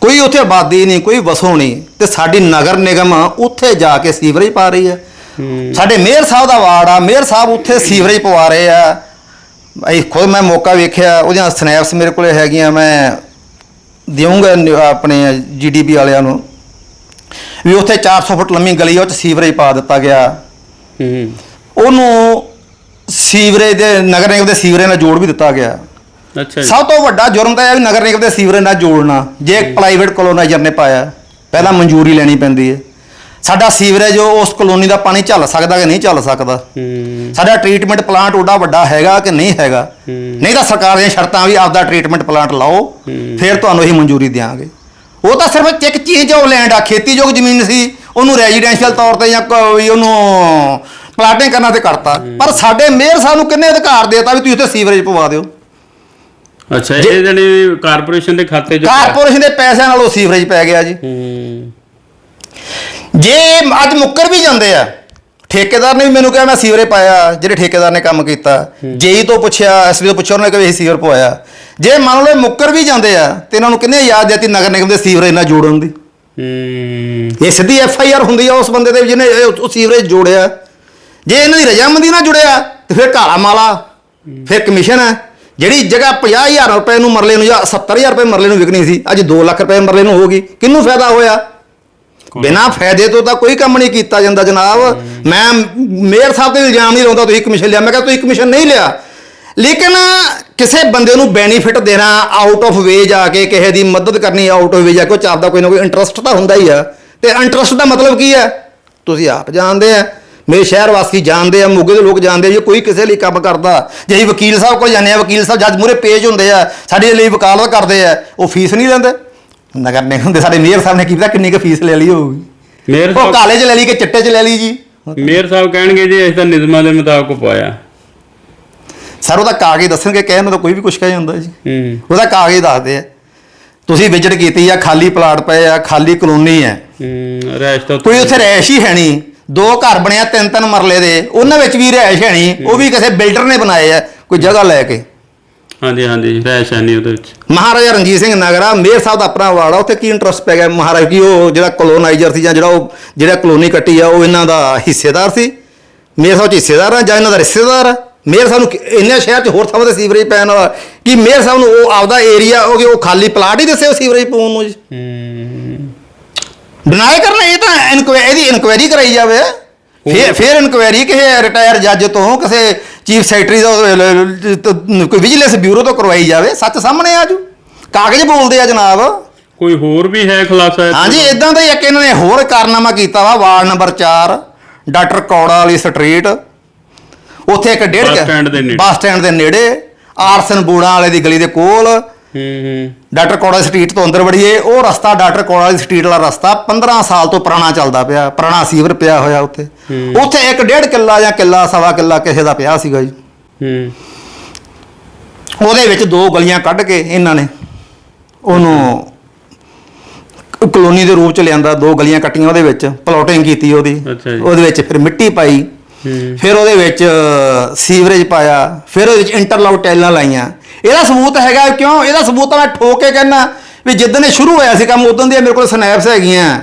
ਕੋਈ ਉੱਥੇ ਆਬਾਦੀ ਨਹੀਂ ਕੋਈ ਵਸੋਂ ਨਹੀਂ। ਤੇ ਸਾਡੀ ਨਗਰ ਨਿਗਮ ਉੱਥੇ ਜਾ ਕੇ ਸੀਵਰੇਜ ਪਾ ਰਹੀ ਹੈ ਹੂੰ। ਸਾਡੇ ਮੇਅਰ ਸਾਹਿਬ ਦਾ ਵਾਰਡ ਆ ਮੇਅਰ ਸਾਹਿਬ ਉੱਥੇ ਸੀਵਰੇਜ ਪਵਾ ਰਹੇ ਆ। ਭਾਈ ਖੁਦ ਮੈਂ ਮੌਕਾ ਵੇਖਿਆ ਉਹਦੀਆਂ ਸਨੈਪਸ ਮੇਰੇ ਕੋਲੇ ਹੈਗੀਆਂ ਮੈਂ ਦੇਵਾਂਗਾ ਨ- ਆਪਣੇ ਜੀਡੀਪੀ ਵਾਲਿਆਂ ਨੂੰ। ਵੀ ਉੱਥੇ 400 ਫੁੱਟ ਲੰਮੀ ਗਲੀ ਆ ਉਹ ਚ ਸੀਵਰੇਜ ਪਾ ਦਿੱਤਾ ਗਿਆ। ਹੂੰ ਉਹਨੂੰ ਸੀਵਰੇਜ ਦੇ ਨਗਰ ਨਿਗਮ ਦੇ ਸੀਵਰੇਜ ਨਾਲ ਜੋੜ ਵੀ ਦਿੱਤਾ ਗਿਆ। ਅੱਛਾ ਜੀ। ਸਭ ਤੋਂ ਵੱਡਾ ਜੁਰਮ ਤਾਂ ਇਹ ਹੈ ਵੀ ਨਗਰ ਨਿਗਮ ਦੇ ਸੀਵਰੇਜ ਨਾਲ ਜੋੜਨਾ ਜੇ ਪ੍ਰਾਈਵੇਟ ਕਲੋਨਾਈਜ਼ਰ ਨੇ ਪਾਇਆ। ਪਹਿਲਾਂ ਮਨਜ਼ੂਰੀ ਲੈਣੀ ਪੈਂਦੀ ਹੈ। ਸਾਡਾ ਸੀਵਰੇਜ ਉਹ ਉਸ ਕਲੋਨੀ ਦਾ ਪਾਣੀ ਝੱਲ ਸਕਦਾ ਕਿ ਨਹੀਂ ਝੱਲ ਸਕਦਾ? ਹੂੰ। ਸਾਡਾ ਟ੍ਰੀਟਮੈਂਟ ਪਲਾਂਟ ਓਡਾ ਵੱਡਾ ਹੈਗਾ ਕਿ ਨਹੀਂ ਹੈਗਾ। ਨਹੀਂ ਤਾਂ ਸਰਕਾਰ ਦੀਆਂ ਸ਼ਰਤਾਂ ਵੀ ਆਪਦਾ ਟ੍ਰੀਟਮੈਂਟ ਪਲਾਂਟ ਲਾਓ ਫਿਰ ਤੁਹਾਨੂੰ ਅਸੀਂ ਮਨਜ਼ੂਰੀ ਦੇਵਾਂਗੇ ਉਹ ਤਾਂ ਸਿਰਫ ਇੱਕ ਚੇਂਜ ਆਫ ਲੈਂਡ ਆ ਖੇਤੀਯੋਗ ਜ਼ਮੀਨ ਸੀ ਉਹਨੂੰ ਰੈਜ਼ੀਡੈਂਸ਼ੀਅਲ ਤੌਰ ਤੇ ਜਾਂ ਕੋਈ ਉਹਨੂੰ ਪਲਾਟਿੰਗ ਕਰਨਾ ਤੇ ਕਰਤਾ। ਪਰ ਸਾਡੇ ਮੇਅਰ ਸਾਹਿਬ ਨੂੰ ਕਿੰਨੇ ਅਧਿਕਾਰ ਦੇਤਾ ਵੀ ਤੁਸੀਂ ਉੱਥੇ ਸੀਵਰੇਜ ਪਵਾ ਦਿਓ? ਅੱਛਾ ਇਹ ਜਿਹੜੀ ਕਾਰਪੋਰੇਸ਼ਨ ਦੇ ਖਾਤੇ 'ਚ ਕਾਰਪੋਰੇਸ਼ਨ ਦੇ ਪੈਸਿਆਂ ਨਾਲ ਉਹ ਸੀਵਰੇਜ ਪੈ ਗਿਆ ਜੀ। ਹੂੰ। ਜੇ ਅੱਜ ਮੁੱਕਰ ਵੀ ਜਾਂਦੇ ਆ ਠੇਕੇਦਾਰ ਨੇ ਵੀ ਮੈਨੂੰ ਕਿਹਾ ਮੈਂ ਸੀਵਰੇ ਪਾਇਆ ਜਿਹੜੇ ਠੇਕੇਦਾਰ ਨੇ ਕੰਮ ਕੀਤਾ। ਜੇਈ ਤੋਂ ਪੁੱਛਿਆ ਐਸਡੀ ਤੋਂ ਪੁੱਛਿਆ ਉਹਨੇ ਕਿਹਾ ਵੀ ਇਹ ਸੀਵਰ ਪਵਾਇਆ। ਜੇ ਮੰਨ ਲਓ ਇਹ ਮੁੱਕਰ ਵੀ ਜਾਂਦੇ ਆ ਤੇ ਇਹਨਾਂ ਨੂੰ ਕਿੰਨੇ ਯਾਦ ਦਿੱਤੀ ਨਗਰ ਨਿਗਮ ਦੇ ਸੀਵਰੇਜ ਨਾਲ ਜੋੜਨ ਦੀ? ਹੂੰ। ਇਹ ਸਿੱਧੀ ਐਫ ਆਈ ਆਰ ਹੁੰਦੀ ਆ ਉਸ ਬੰਦੇ ਦੇ ਜਿਹਨੇ ਉਹ ਸੀਵਰੇਜ ਜੋੜਿਆ। ਜੇ ਇਹਨਾਂ ਦੀ ਰਜਾਮੰਦੀ ਨਾਲ ਜੁੜਿਆ ਤੇ ਫਿਰ ਕਾਲਾ ਮਾਲਾ ਫਿਰ ਕਮਿਸ਼ਨ ਹੈ ਜਿਹੜੀ ਜਗ੍ਹਾ 50000 ਰੁਪਏ ਨੂੰ ਮਰਲੇ ਨੂੰ ਜਾਂ 70000 ਰੁਪਏ ਮਰਲੇ ਨੂੰ ਵਿਕਣੀ ਸੀ ਅੱਜ 2 ਲੱਖ ਰੁਪਏ ਮਰਲੇ ਨੂੰ ਹੋਗੀ ਕਿਹਨੂੰ ਫਾਇਦਾ ਹੋਇਆ? ਬਿਨਾਂ ਫਾਇਦੇ ਤੋਂ ਤਾਂ ਕੋਈ ਕੰਮ ਨਹੀਂ ਕੀਤਾ ਜਾਂਦਾ ਜਨਾਬ। ਮੈਂ ਮੇਅਰ ਸਾਹਿਬ ਤੇ ਇਲਜ਼ਾਮ ਨਹੀਂ ਲਾਉਂਦਾ ਤੁਸੀਂ ਕਮਿਸ਼ਨ ਲਿਆ। ਮੈਂ ਕਿਹਾ ਤੁਸੀਂ ਕਮਿਸ਼ਨ ਨਹੀਂ ਲਿਆ। ਲੇਕਿਨ ਕਿਸੇ ਬੰਦੇ ਨੂੰ ਬੈਨੀਫਿਟ ਦੇਣਾ ਆਊਟ ਆਫ ਵੇ ਜਾ ਕੇ, ਕਿਸੇ ਦੀ ਮਦਦ ਕਰਨੀ ਆਊਟ ਆਫ ਵੇ ਜਾ ਕੇ, ਉਹ ਚਾਹਦਾ ਕੋਈ ਨਾ ਕੋਈ ਇੰਟਰਸਟ ਤਾਂ ਹੁੰਦਾ ਹੀ ਆ। ਤੇ ਇੰਟਰਸਟ ਦਾ ਮਤਲਬ ਕੀ ਹੈ? ਤੁਸੀਂ ਆਪ ਜਾਣਦੇ ਆ। ਮੇਰੇ ਸ਼ਹਿਰ ਵਾਸੀ ਜਾਣਦੇ ਆ, ਮੋਗੇ ਦੇ ਲੋਕ ਜਾਣਦੇ ਆ, ਜੇ ਕੋਈ ਕਿਸੇ ਲਈ ਕੰਮ ਕਰਦਾ, ਜੇ ਅਸੀਂ ਵਕੀਲ ਸਾਹਿਬ ਕੋਲ ਜਾਂਦੇ ਆ, ਵਕੀਲ ਸਾਹਿਬ ਜੱਜ ਮੂਰੇ ਪੇਜ ਹੁੰਦੇ ਆ, ਸਾਡੇ ਲਈ ਵਕਾਲਤ ਕਰਦੇ ਆ, ਉਹ ਫੀਸ ਨਹੀਂ ਲੈਂਦੇ। ਨਗਰ ਨੇ ਹੁੰਦੇ ਸਾਡੇ ਮੇਅਰ ਸਾਹਿਬ ਨੇ ਕੀ ਪਤਾ ਕਿੰਨੀ ਕੁ ਫੀਸ ਲੈ ਲਈ ਹੋਊਗੀ। ਮੇਅਰ ਉਹ ਸਾਹਿਬ ਕਾਲੇ 'ਚ ਲੈ ਲਈ ਕਿ ਚਿੱਟੇ 'ਚ ਲੈ ਲਈ ਜੀ? ਮੇਅਰ ਸਾਹਿਬ ਕਹਿਣਗੇ ਜੀ ਅਸੀਂ ਤਾਂ ਨਿਯਮਾਂ ਦੇ ਮੁਤਾਬਕ ਪਾਇਆ। ਸਰ ਉਹਦਾ ਕਾਗਜ਼ ਦੱਸਣਗੇ ਕਹਿਣ ਨੂੰ ਤਾਂ ਕੋਈ ਵੀ ਕੁਝ ਕਹਿ ਜਾਂਦਾ ਜੀ। ਹੂੰ। ਉਹਦਾ ਕਾਗਜ਼ ਦੱਸਦੇ ਆ। ਤੁਸੀਂ ਵਿਜ਼ਿਟ ਕੀਤੀ ਆ ਖਾਲੀ ਪਲਾਟ ਪਏ ਆ ਖਾਲੀ ਕਲੋਨੀ ਹੈ ਹੂੰ ਰੈਸ਼ ਤਾਂ ਕੋਈ ਉੱਥੇ ਰਹਿਸ਼ ਹੀ ਹੈ ਨਹੀਂ। ਦੋ ਘਰ ਬਣਿਆ ਤਿੰਨ ਤਿੰਨ ਮਰਲੇ ਦੇ। ਉਹਨਾਂ ਵਿੱਚ ਵੀ ਰਹਿਸ਼ ਹੈ ਨਹੀਂ ਉਹ ਵੀ ਕਿਸੇ ਬਿਲਡਰ ਨੇ ਬਣਾਏ ਆ ਕੋਈ ਜਗ੍ਹਾ ਲੈ ਕੇ। ਹਾਂਜੀ ਹਾਂਜੀ ਰੈਸ਼ ਹੈ ਨਹੀਂ ਉਹਦੇ ਵਿੱਚ। ਮਹਾਰਾਜਾ ਰਣਜੀਤ ਸਿੰਘ ਨਗਰਾ ਮੇਅਰ ਸਾਹਿਬ ਦਾ ਆਪਣਾ ਵਾਰਡ ਆ ਉੱਥੇ ਕੀ ਇੰਟਰਸਟ ਪੈ ਗਿਆ? ਮਹਾਰਾਜ ਕੀ ਉਹ ਜਿਹੜਾ ਕਲੋਨਾਈਜ਼ਰ ਸੀ ਜਾਂ ਜਿਹੜਾ ਉਹ ਜਿਹੜਾ ਕਲੋਨੀ ਕੱਟੀ ਆ ਉਹ ਇਹਨਾਂ ਦਾ ਹਿੱਸੇਦਾਰ ਸੀ? ਮੇਅਰ ਸਾਹਿਬ 'ਚ ਹਿੱਸੇਦਾਰ ਆ ਜਾਂ ਇਹਨਾਂ ਦਾ ਰਿਸ਼ਤੇਦਾਰ ਆ? ਮੇਅਰ ਸਾਹਿਬ ਨੂੰ ਕਿ- ਇੰਨੇ ਸ਼ਹਿਰ 'ਚ ਹੋਰ ਥਾਵਾਂ ਤੇ ਸੀਵਰੇਜ ਪੈਣ ਵਾਲਾ ਕੀ ਮੇਅਰ ਸਾਹਿਬ ਨੂੰ ਉਹ ਆਪਦਾ ਏਰੀਆ ਉਹ ਉਹ ਖਾਲੀ ਪਲਾਟ ਹੀ ਦੱਸੇ ਉਹ ਸੀਵਰੇਜ ਪਾਉਣ ਨੂੰ ਜੀ? ਹੂੰ। ਡਿਨਾਈ ਕਰਨਾ ਇਹ ਤਾਂ ਇਨਕੁਆਇਰੀ ਇਹਦੀ ਇਨਕੁਆਇਰੀ ਕਰਾਈ ਜਾਵੇ। ਫਿਰ ਫਿਰ ਇਨਕੁਆਇਰੀ ਕਿਸੇ ਰਿਟਾਇਰ ਜੱਜ ਤੋਂ ਕਿਸੇ ਚੀਫ ਸੈਕਟਰੀ ਦਾ ਕੋਈ ਵਿਜੀਲੈਂਸ ਬਿਊਰੋ ਤੋਂ ਕਰਵਾਈ ਜਾਵੇ ਸੱਚ ਸਾਹਮਣੇ ਆਜੂ ਕਾਗਜ਼ ਬੋਲਦੇ ਆ ਜਨਾਬ ਕੋਈ ਹੋਰ ਵੀ ਹੈ ਖੁਲਾਸਾ? ਹਾਂਜੀ ਇਦਾਂ ਦਾ ਹੀ ਇੱਕ ਇਹਨਾਂ ਨੇ ਹੋਰ ਕਾਰਨਾਮਾ ਕੀਤਾ ਵਾ ਵਾਰਡ ਨੰਬਰ 4 ਡਾਕਟਰ ਕੌੜਾ ਵਾਲੀ ਸਟਰੀਟ ਉੱਥੇ ਇੱਕ ਡੇਢ ਬੱਸ ਸਟੈਂਡ ਦੇ ਨੇੜੇ। ਆਰਸਨ ਬੂੜਾਂ ਵਾਲੇ ਦੀ ਗਲੀ ਦੇ ਕੋਲ ਡਾਕਟਰ ਕੌੜਾ ਸਟਰੀਟ ਤੋਂ ਅੰਦਰ ਵੜੀਏ ਉਹ ਰਸਤਾ ਡਾਕਟਰ ਕੌੜਾ ਸਟਰੀਟ ਵਾਲਾ ਰਸਤਾ 15 ਸਾਲ ਤੋਂ ਪੁਰਾਣਾ ਚੱਲਦਾ ਪਿਆ ਪੁਰਾਣਾ ਸੀਵਰ ਪਿਆ ਹੋਇਆ ਉੱਥੇ। ਉੱਥੇ ਇੱਕ ਡੇਢ ਕਿੱਲਾ ਜਾਂ ਕਿੱਲਾ ਸਵਾ ਕਿੱਲਾ ਕਿਸੇ ਦਾ ਪਿਆ ਸੀਗਾ ਜੀ। ਹੂੰ। ਉਹਦੇ ਵਿੱਚ ਦੋ ਗਲੀਆਂ ਕੱਢ ਕੇ ਇਹਨਾਂ ਨੇ ਉਹਨੂੰ ਕਲੋਨੀ ਦੇ ਰੂਪ ਚ ਲਿਆਂਦਾ ਦੋ ਗਲੀਆਂ ਕੱਟੀਆਂ ਉਹਦੇ ਵਿੱਚ ਪਲੋਟਿੰਗ ਕੀਤੀ ਉਹਦੀ। ਉਹਦੇ ਵਿੱਚ ਫਿਰ ਮਿੱਟੀ ਪਾਈ। ਫਿਰ ਉਹਦੇ ਵਿੱਚ ਸੀਵਰੇਜ ਪਾਇਆ ਫਿਰ ਉਹਦੇ ਵਿੱਚ ਇੰਟਰਲੌਕ ਟਾਈਲਾਂ ਲਾਈਆਂ। ਇਹਦਾ ਸਬੂਤ ਹੈਗਾ ਕਿਉਂ? ਇਹਦਾ ਸਬੂਤ ਮੈਂ ਠੋਕ ਕੇ ਕਹਿੰਦਾ ਵੀ ਜਿੱਦਣ ਇਹ ਸ਼ੁਰੂ ਹੋਇਆ ਸੀ ਕੰਮ ਉਦੋਂ ਦੀਆਂ ਮੇਰੇ ਕੋਲ ਸਨੈਪਸ ਹੈਗੀਆਂ।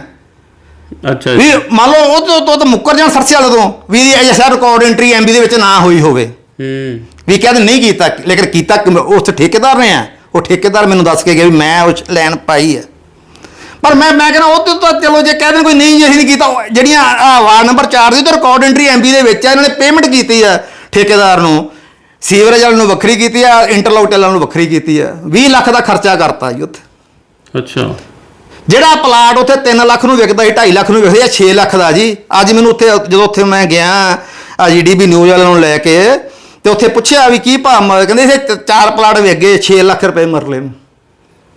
ਅੱਛਾ ਜੀ। ਵੀ ਮੰਨ ਲਓ ਉਹ ਤੋਂ ਤੋਂ ਮੁੱਕਰ ਜਾਣ ਸਰਸੇ ਵਾਲੇ ਤੋਂ ਵੀ ਇਹ ਐਸਾ ਰਿਕਾਰਡ ਐਂਟਰੀ ਐਮਬੀ ਦੇ ਵਿੱਚ ਨਾ ਹੋਈ ਹੋਵੇ। ਹੂੰ। ਵੀ ਕਹਿੰਦੇ ਨਹੀਂ ਕੀਤਾ ਲੇਕਿਨ ਕੀਤਾ ਉਸ ਠੇਕੇਦਾਰ ਨੇ ਆ। ਉਹ ਠੇਕੇਦਾਰ ਮੈਨੂੰ ਦੱਸ ਕੇ ਗਿਆ ਵੀ ਮੈਂ ਉਹ ਲਾਈਨ ਪਾਈ ਹੈ ਪਰ ਮੈਂ ਮੈਂ ਕਹਿੰਦਾ ਉਹ ਤੇ ਤਾਂ ਚਲੋ ਜੇ ਕਹਿੰਦੇ ਕੋਈ ਨਹੀਂ ਅਸੀਂ ਨਹੀਂ ਕੀਤਾ ਉਹ ਜਿਹੜੀਆਂ ਆਹ ਵਾਰਡ ਨੰਬਰ 4 ਦੀ ਤਾਂ ਰਿਕਾਰਡ ਐਂਟਰੀ ਐਮਬੀ ਦੇ ਵਿੱਚ ਆ ਇਹਨਾਂ ਨੇ ਪੇਮੈਂਟ ਕੀਤੀ ਆ ਠੇਕੇਦਾਰ ਨੂੰ। ਸੀਵਰੇਜ ਵਾਲੇ ਨੂੰ ਵੱਖਰੀ ਕੀਤੀ ਆ ਇੰਟਰਲੌਕ ਟੈਲਾਂ ਨੂੰ ਵੱਖਰੀ ਕੀਤੀ ਆ। 20 ਲੱਖ ਦਾ ਖਰਚਾ ਕਰਤਾ ਜੀ ਉੱਥੇ। ਅੱਛਾ। ਜਿਹੜਾ ਪਲਾਟ ਉੱਥੇ 3 ਲੱਖ ਨੂੰ ਵਿਕਦਾ ਸੀ 2.5 ਲੱਖ ਨੂੰ ਵਿਕਦਾ 6 ਲੱਖ ਦਾ ਜੀ। ਅੱਜ ਮੈਨੂੰ ਉੱਥੇ ਜਦੋਂ ਉੱਥੇ ਮੈਂ ਗਿਆ ਆ ਜੀਡੀਬੀ ਨਿਊਜ਼ ਵਾਲਿਆਂ ਨੂੰ ਲੈ ਕੇ ਤੇ ਉੱਥੇ ਪੁੱਛਿਆ ਵੀ ਕੀ ਭਾਅ ਮ- ਕਹਿੰਦੇ ਇਹ ਚਾਰ ਪਲਾਟ ਵਿਕ ਗਏ 6 ਲੱਖ ਰੁਪਏ ਮਰਲੇ ਨੂੰ।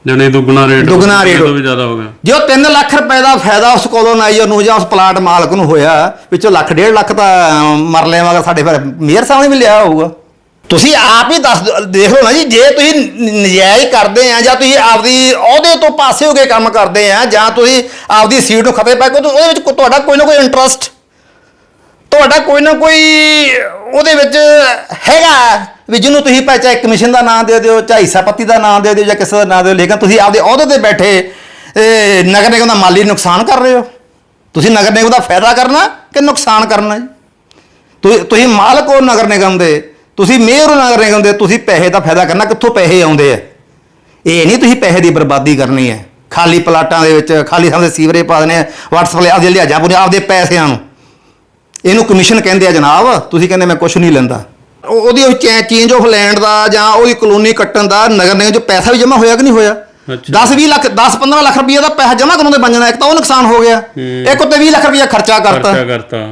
ਜਣੇ ਦੁੱਗਣਾ ਰੇਟ ਦੁੱਗਣਾ ਰੇਟ। ਤੋਂ ਵੀ ਜ਼ਿਆਦਾ ਹੋ ਗਿਆ ਜੋ 3 ਲੱਖ ਰੁਪਏ ਦਾ ਫਾਇਦਾ ਉਸ ਕੋਲੋਨਾਈਜ਼ਰ ਨੂੰ ਜਾਂ ਉਸ ਪਲਾਟ ਮਾਲਕ ਨੂੰ ਹੋਇਆ ਵਿੱਚੋਂ ਲੱਖ ਡੇਢ ਲੱਖ ਤਾਂ ਮਰਲੇ ਵਾਂਗ ਸਾਡੇ ਫਿਰ ਮੇਅਰ ਸਾਹਿਬ ਨੇ ਵੀ ਲਿਆ ਹੋਊਗਾ ਤੁਸੀਂ ਆਪ ਹੀ ਦੱਸ ਦੇਖ ਲਓ ਨਾ ਜੀ ਜੇ ਤੁਸੀਂ ਨਜਾਇਜ਼ ਕਰਦੇ ਆ ਜਾਂ ਤੁਸੀਂ ਆਪਦੀ ਅਹੁਦੇ ਤੋਂ ਪਾਸੇ ਹੋ ਕੇ ਕੰਮ ਕਰਦੇ ਆ ਜਾਂ ਤੁਸੀਂ ਆਪਦੀ ਸੀਟ ਨੂੰ ਖਤਰੇ ਪਾ ਕੇ ਉਹਦੇ ਵਿੱਚ ਤੁਹਾਡਾ ਕੋਈ ਨਾ ਕੋਈ ਇੰਟਰਸਟ ਤੁਹਾਡਾ ਕੋਈ ਨਾ ਕੋਈ ਉਹਦੇ ਵਿੱਚ ਹੈਗਾ ਵੀ ਜਿਹਨੂੰ ਤੁਸੀਂ ਭਾਵੇਂ ਚਾਹੇ ਕਮਿਸ਼ਨ ਦਾ ਨਾਮ ਦੇ ਦਿਓ, ਚਾਹੇ ਹਿੱਸਾ ਪੱਤੀ ਦਾ ਨਾਮ ਦੇ ਦਿਓ ਜਾਂ ਕਿਸੇ ਦਾ ਨਾਮ ਦਿਓ, ਲੇਕਿਨ ਤੁਸੀਂ ਆਪਦੇ ਅਹੁਦੇ ਤੇ ਬੈਠੇ ਨਗਰ ਨਿਗਮ ਦਾ ਮਾਲੀ ਨੁਕਸਾਨ ਕਰ ਰਹੇ ਹੋ। ਤੁਸੀਂ ਨਗਰ ਨਿਗਮ ਦਾ ਫਾਇਦਾ ਕਰਨਾ ਕਿ ਨੁਕਸਾਨ ਕਰਨਾ ਜੀ? ਤੁਸੀਂ ਮਾਲਕ ਹੋ ਨਗਰ ਨਿਗਮ ਦੇ, ਤੁਸੀਂ ਮੇਅਰ ਹੋ ਨਗਰ ਨਿਗਮ ਦੇ, ਤੁਸੀਂ ਪੈਸੇ ਦਾ ਫਾਇਦਾ ਕਰਨਾ, ਕਿੱਥੋਂ ਪੈਸੇ ਆਉਂਦੇ ਆ? ਇਹ ਨਹੀਂ ਤੁਸੀਂ ਪੈਸੇ ਦੀ ਬਰਬਾਦੀ ਕਰਨੀ ਹੈ। ਖਾਲੀ ਪਲਾਟਾਂ ਦੇ ਵਿੱਚ, ਖਾਲੀ ਸਮੇਂ ਦੇ ਸੀਵਰੇ ਪਾ ਦੇਣੇ ਆ WhatsApp ਵਾਲੇ ਆਪਦੇ ਲਿਹਾਜ਼ਾ ਪੂਰੇ ਆਪਦੇ ਪੈਸਿਆਂ ਨੂੰ। ਇਹਨੂੰ ਕਮਿਸ਼ਨ ਕਹਿੰਦੇ ਆ ਜਨਾਬ ਤੁਸੀਂ ਕਹਿੰਦੇ ਮੈਂ ਕੁਝ ਨਹੀਂ ਲੈਂਦਾ। ਉਹ- ਉਹਦੀ ਚੇਂਜ ਆਫ ਲੈਂਡ ਦਾ ਜਾਂ ਉਹਦੀ ਕਲੋਨੀ ਕੱਟਣ ਦਾ ਨਗਰ ਨਿਗਮ ਚ ਪੈਸਾ ਵੀ ਜਮ੍ਹਾਂ ਹੋਇਆ ਕਿ ਨਹੀਂ ਹੋਇਆ? ਅੱਛਾ। 10 20 ਲੱਖ 10 15 ਲੱਖ ਰੁਪਏ ਦਾ ਪੈਸਾ ਜਮ੍ਹਾਂ ਕਰਾਉਂਦੇ ਬਣ ਜਾਣਾ? ਇੱਕ ਤਾਂ ਉਹ ਨੁਕਸਾਨ ਹੋ ਗਿਆ। ਹੂੰ। ਇੱਕ ਉੱਤੇ 20 ਲੱਖ ਰੁਪਏ ਖਰਚਾ ਕਰਤਾ। ਖਰਚਾ ਕਰਤਾ।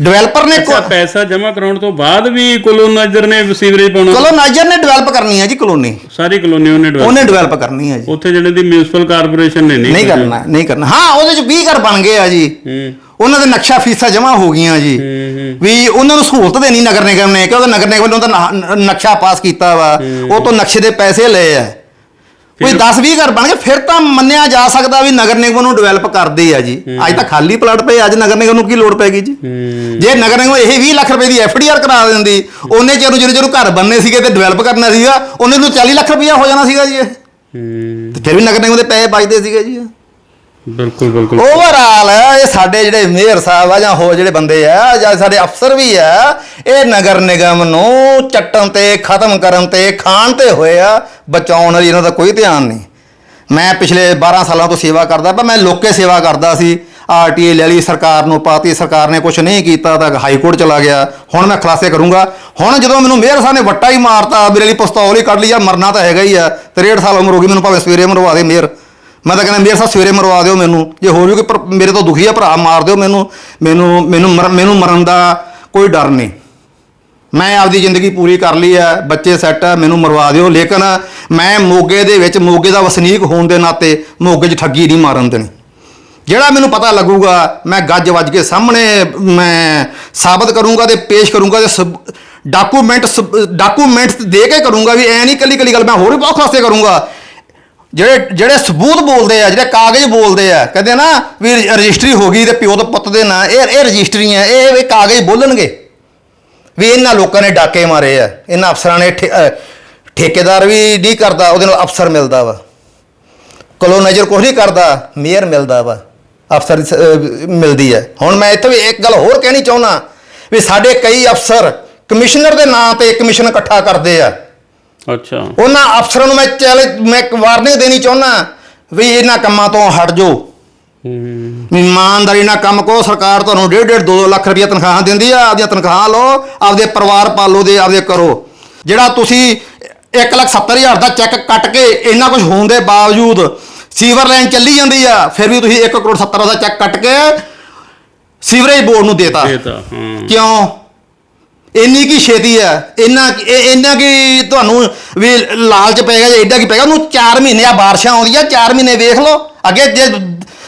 ਡਿਵੈਲਪਰ ਨੇ ਅੱਛਾ ਪੈਸਾ ਜਮ੍ਹਾਂ ਕਰਾਉਣ ਤੋਂ ਬਾਅਦ ਵੀ ਕੋਲੋਨਾਈਜ਼ਰ ਨੇ ਸੀਵਰੇਜ ਪਾਉਣਾ? ਕਲੋਨਾਈਜ਼ਰ ਨੇ ਡਿਵੈਲਪ ਕਰਨੀ ਹੈ ਜੀ ਕਲੋਨੀ ਸਾਰੀ ਕਲੋਨੀ ਉਹਨੇ develop- ਉਹਨੇ ਡਿਵੈਲਪ ਕਰਨੀ ਹੈ ਜੀ। ਉੱਥੇ ਜਿਹੜੇ ਦੀ ਮਿਊਨਿਸਪਲ ਕਾਰਪੋਰੇਸ਼ਨ ਨੇ ਨਹੀਂ ਨਹੀਂ ਕਰਨਾ। ਨਹੀਂ ਕਰਨਾ। ਹਾਂ ਉਹਦੇ ਚ 20 ਘਰ ਬਣ ਗਏ ਆ ਜੀ। ਹੂੰ। ਉਹਨਾਂ ਦੇ ਨਕਸ਼ਾ ਫੀਸਾਂ ਜਮ੍ਹਾਂ ਹੋ ਗਈਆਂ ਜੀ। ਵੀ ਉਹਨਾਂ ਨੂੰ ਸਹੂਲਤ ਦੇਣੀ ਨਗਰ ਨਿਗਮ ਨੇ ਕਿਉਂਕਿ ਨਗਰ ਨਿਗਮ ਨੇ ਉਹਦਾ ਨਾ- ਨਕਸ਼ਾ ਪਾਸ ਕੀਤਾ ਵਾ। ਉਹ ਤੋਂ ਨਕਸ਼ੇ ਦੇ ਪੈਸੇ ਲਏ ਆ। ਕੋਈ ਫਿਰ- 10 20 ਘਰ ਬਣ ਗਏ ਫਿਰ ਤਾਂ ਮੰਨਿਆ ਜਾ ਸਕਦਾ ਵੀ ਨਗਰ ਨਿਗਮ ਨੂੰ ਡਿਵੈਲਪ ਕਰਦੇ ਆ ਜੀ। ਅੱਜ ਤਾਂ ਖਾਲੀ ਪਲਾਟ ਪਏ ਅੱਜ ਨਗਰ ਨਿਗਮ ਨੂੰ ਕੀ ਲੋੜ ਪੈਗੀ ਜੀ? ਹੂੰ। ਜੇ ਨਗਰ ਨਿਗਮ ਇਹ 20 ਲੱਖ ਰੁਪਏ ਦੀ ਐਫਡੀਆਰ ਕਰਾ ਦਿੰਦੀ ਉਹਨੇ ਚਿਰ ਨੂੰ ਜਿਹੜੇ ਘਰ ਬੰਨੇ ਸੀਗੇ ਤੇ ਡਿਵੈਲਪ ਕਰਨਾ ਸੀਗਾ ਉਹਨੇ ਨੂੰ 40 ਲੱਖ ਰੁਪਇਆ ਹੋ ਜਾਣਾ ਸੀਗਾ ਜੀ ਇਹ। ਤੇ ਫਿਰ ਵੀ ਨਗਰ ਨਿਗਮ ਦੇ ਪੈਸੇ ਬਚਦੇ ਸੀਗੇ ਜੀ ਬਿਲਕੁਲ ਬਿਲਕੁਲ। ਓਵਰਆਲ ਇਹ ਸਾਡੇ ਜਿਹੜੇ ਮੇਅਰ ਸਾਹਿਬ ਆ ਜਾਂ ਹੋਰ ਜਿਹੜੇ ਬੰਦੇ ਆ, ਜਾਂ ਸਾਡੇ ਅਫਸਰ ਵੀ ਆ, ਇਹ ਨਗਰ ਨਿਗਮ ਨੂੰ ਚੱਟਣ ਤੇ, ਖਤਮ ਕਰਨ ਤੇ, ਖਾਣ ਤੇ ਹੋਏ ਆ, ਬਚਾਉਣ ਵਾਲੀ ਇਹਨਾਂ ਦਾ ਕੋਈ ਧਿਆਨ ਨਹੀਂ। ਮੈਂ ਪਿਛਲੇ 12 ਸਾਲਾਂ ਤੋਂ ਸੇਵਾ ਕਰਦਾ ਪਰ ਮੈਂ ਲੋਕੇ ਸੇਵਾ ਕਰਦਾ ਸੀ। ਆਰਟੀਏ ਲੈ ਲਈ, ਸਰਕਾਰ ਨੂੰ ਪਾਤੀ, ਸਰਕਾਰ ਨੇ ਕੁਝ ਨਹੀਂ ਕੀਤਾ, ਤਾਂ ਹਾਈ ਕੋਰਟ ਚਲਾ ਗਿਆ। ਹੁਣ ਮੈਂ ਖੁਲਾਸੇ ਕਰੂੰਗਾ। ਹੁਣ ਜਦੋਂ ਮੈਨੂੰ ਮੇਅਰ ਸਾਹਿਬ ਨੇ ਵੱਟਾ ਹੀ ਮਾਰਤਾ, ਮੇਰੇ ਲਈ ਪਿਸਤੌਲ ਹੀ ਕੱਢ ਲਈ ਆ ਮਰਨਾ ਤਾਂ ਹੈਗਾ ਹੀ ਆ। 63 ਸਾਲ ਉਮਰ ਹੋ ਗਈ, ਮੈਨੂੰ ਭਾਵੇਂ ਸਵੇਰੇ ਮਰਵਾ ਦੇ ਮੇਅਰ। ਮੈਂ ਤਾਂ ਕਹਿੰਦਾ ਮੇਅਰ ਸਾਹਿਬ ਸਵੇਰੇ ਮਰਵਾ ਦਿਓ ਮੈਨੂੰ। ਜੇ ਹੋ ਜੂਗੀ ਪਰ ਮੇਰੇ ਤੋਂ ਦੁਖੀ ਆ ਭਰਾ, ਮਾਰ ਦਿਓ ਮੈਨੂੰ। ਮੈਨੂੰ ਮੈਨੂੰ ਮਰ- ਮੈਨੂੰ ਮਰਨ ਦਾ ਕੋਈ ਡਰ ਨਹੀਂ। ਮੈਂ ਆਪਦੀ ਜ਼ਿੰਦਗੀ ਪੂਰੀ ਕਰ ਲਈ ਹੈ ਬੱਚੇ ਸੈੱਟ ਆ, ਮੈਨੂੰ ਮਰਵਾ ਦਿਓ। ਲੇਕਿਨ ਮੈਂ ਮੋਗੇ ਦੇ ਵਿੱਚ, ਮੋਗੇ ਦਾ ਵਸਨੀਕ ਹੋਣ ਦੇ ਨਾਤੇ ਮੋਗੇ 'ਚ ਠੱਗੀ ਨਹੀਂ ਮਾਰਨ ਦੇਣੀ। ਜਿਹੜਾ ਮੈਨੂੰ ਪਤਾ ਲੱਗੂਗਾ, ਮੈਂ ਗੱਜ ਵੱਜ ਕੇ ਸਾਹਮਣੇ, ਮੈਂ ਸਾਬਤ ਕਰੂੰਗਾ ਤੇ ਪੇਸ਼ ਕਰੂੰਗਾ ਤੇ ਡਾਕੂਮੈਂਟ ਡਾਕੂਮੈਂਟਸ ਦੇ ਕੇ ਕਰੂੰਗਾ ਵੀ ਐ ਨਹੀਂ ਕੱਲੀ ਕੱਲੀ ਗੱਲ, ਮੈਂ ਹੋਰ ਵੀ ਬਹੁਤ ਖਾਸੇ ਕਰੂੰਗਾ। ਜਿਹੜੇ ਜਿਹੜੇ ਸਬੂਤ ਬੋਲਦੇ ਆ, ਜਿਹੜੇ ਕਾਗਜ਼ ਬੋਲਦੇ ਆ, ਕਹਿੰਦੇ ਨਾ ਵੀ ਰਜਿਸਟਰੀ ਹੋ ਗਈ ਤੇ ਪਿਓ ਤੇ ਪੁੱਤ ਦੇ ਨਾਂ, ਇਹ ਇਹ ਰਜਿਸਟਰੀਆਂ, ਇਹ ਇਹ ਕਾਗਜ਼ ਬੋਲਣਗੇ। ਵੀ ਇਹਨਾਂ ਲੋਕਾਂ ਨੇ ਡਾਕੇ ਮਾਰੇ ਆ, ਇਹਨਾਂ ਅਫਸਰਾਂ ਨੇ ਠੇ- ਠੇਕੇਦਾਰ ਵੀ ਨਹੀਂ ਕਰਦਾ, ਉਹਦੇ ਨਾਲ ਅਫਸਰ ਮਿਲਦਾ ਵਾ। ਕਲੋਨਾਈਜ਼ਰ ਕੁਛ ਨਹੀਂ ਕਰਦਾ, ਮੇਅਰ ਮਿਲਦਾ ਵਾ, ਅਫਸਰ ਮਿਲਦੀ ਹੈ ਹੁਣ ਮੈਂ ਇੱਥੇ ਵੀ ਇੱਕ ਗੱਲ ਹੋਰ ਕਹਿਣੀ ਚਾਹੁੰਦਾ, ਵੀ ਸਾਡੇ ਕਈ ਅਫਸਰ ਕਮਿਸ਼ਨਰ ਦੇ ਨਾਂ ਤੇ ਕਮਿਸ਼ਨ ਇਕੱਠਾ ਕਰਦੇ ਆ। ਅੱਛਾ। ਉਹਨਾਂ ਅਫਸਰਾਂ ਨੂੰ ਮੈਂ ਚੈਲੰਜ ਮੈਂ ਇੱਕ ਵਾਰਨਿੰਗ ਦੇਣੀ ਚਾਹੁੰਦਾ ਵੀ ਇਹਨਾਂ ਕੰਮਾਂ ਤੋਂ ਹਟ ਜਾਓ। ਹੂੰ। ਵੀ ਇਮਾਨਦਾਰੀ ਨਾਲ ਕੰਮ ਕਰੋ ਸਰਕਾਰ ਤੁਹਾਨੂੰ ਡੇਢ ਡੇਢ 2 ਲੱਖ ਰੁਪਏ ਤਨਖਾਹਾਂ ਦਿੰਦੀ ਆ ਆਪਦੀਆਂ ਤਨਖਾਹਾਂ ਲਓ ਆਪਦੇ ਪਰਿਵਾਰ ਪਾਲੋ ਦੇ ਆਪਦੇ ਕਰੋ। ਜਿਹੜਾ ਤੁਸੀਂ 1 ਲੱਖ 70 ਹਜ਼ਾਰ ਦਾ ਚੈੱਕ ਕੱਟ ਕੇ ਇੰਨਾ ਕੁਝ ਹੋਣ ਦੇ ਬਾਵਜੂਦ ਸੀਵਰ ਲਾਈਨ ਚੱਲੀ ਜਾਂਦੀ ਆ ਫਿਰ ਵੀ ਤੁਸੀਂ 1 ਕਰੋੜ 70 ਦਾ ਚੈੱਕ ਕੱਟ ਕੇ ਸੀਵਰੇਜ ਬੋਰਡ ਨੂੰ ਦੇਤਾ ਹਾਂ। ਕਿਉਂ? ਇੰਨੀ ਕੀ ਛੇਤੀ ਹੈ ਇੰਨਾ ਇਹ- ਇੰਨਾ ਕੀ ਤੁਹਾਨੂੰ ਵੀ ਲਾਲਚ ਪੈ ਗਿਆ ਜੇ ਐਡਾ ਕੀ ਪੈ ਗਿਆ? ਉਹਨੂੰ 4 ਮਹੀਨੇ ਆ ਬਾਰਿਸ਼ਾਂ ਆਉਂਦੀਆਂ 4 ਮਹੀਨੇ ਵੇਖ ਲਓ। ਅੱਗੇ ਜੇ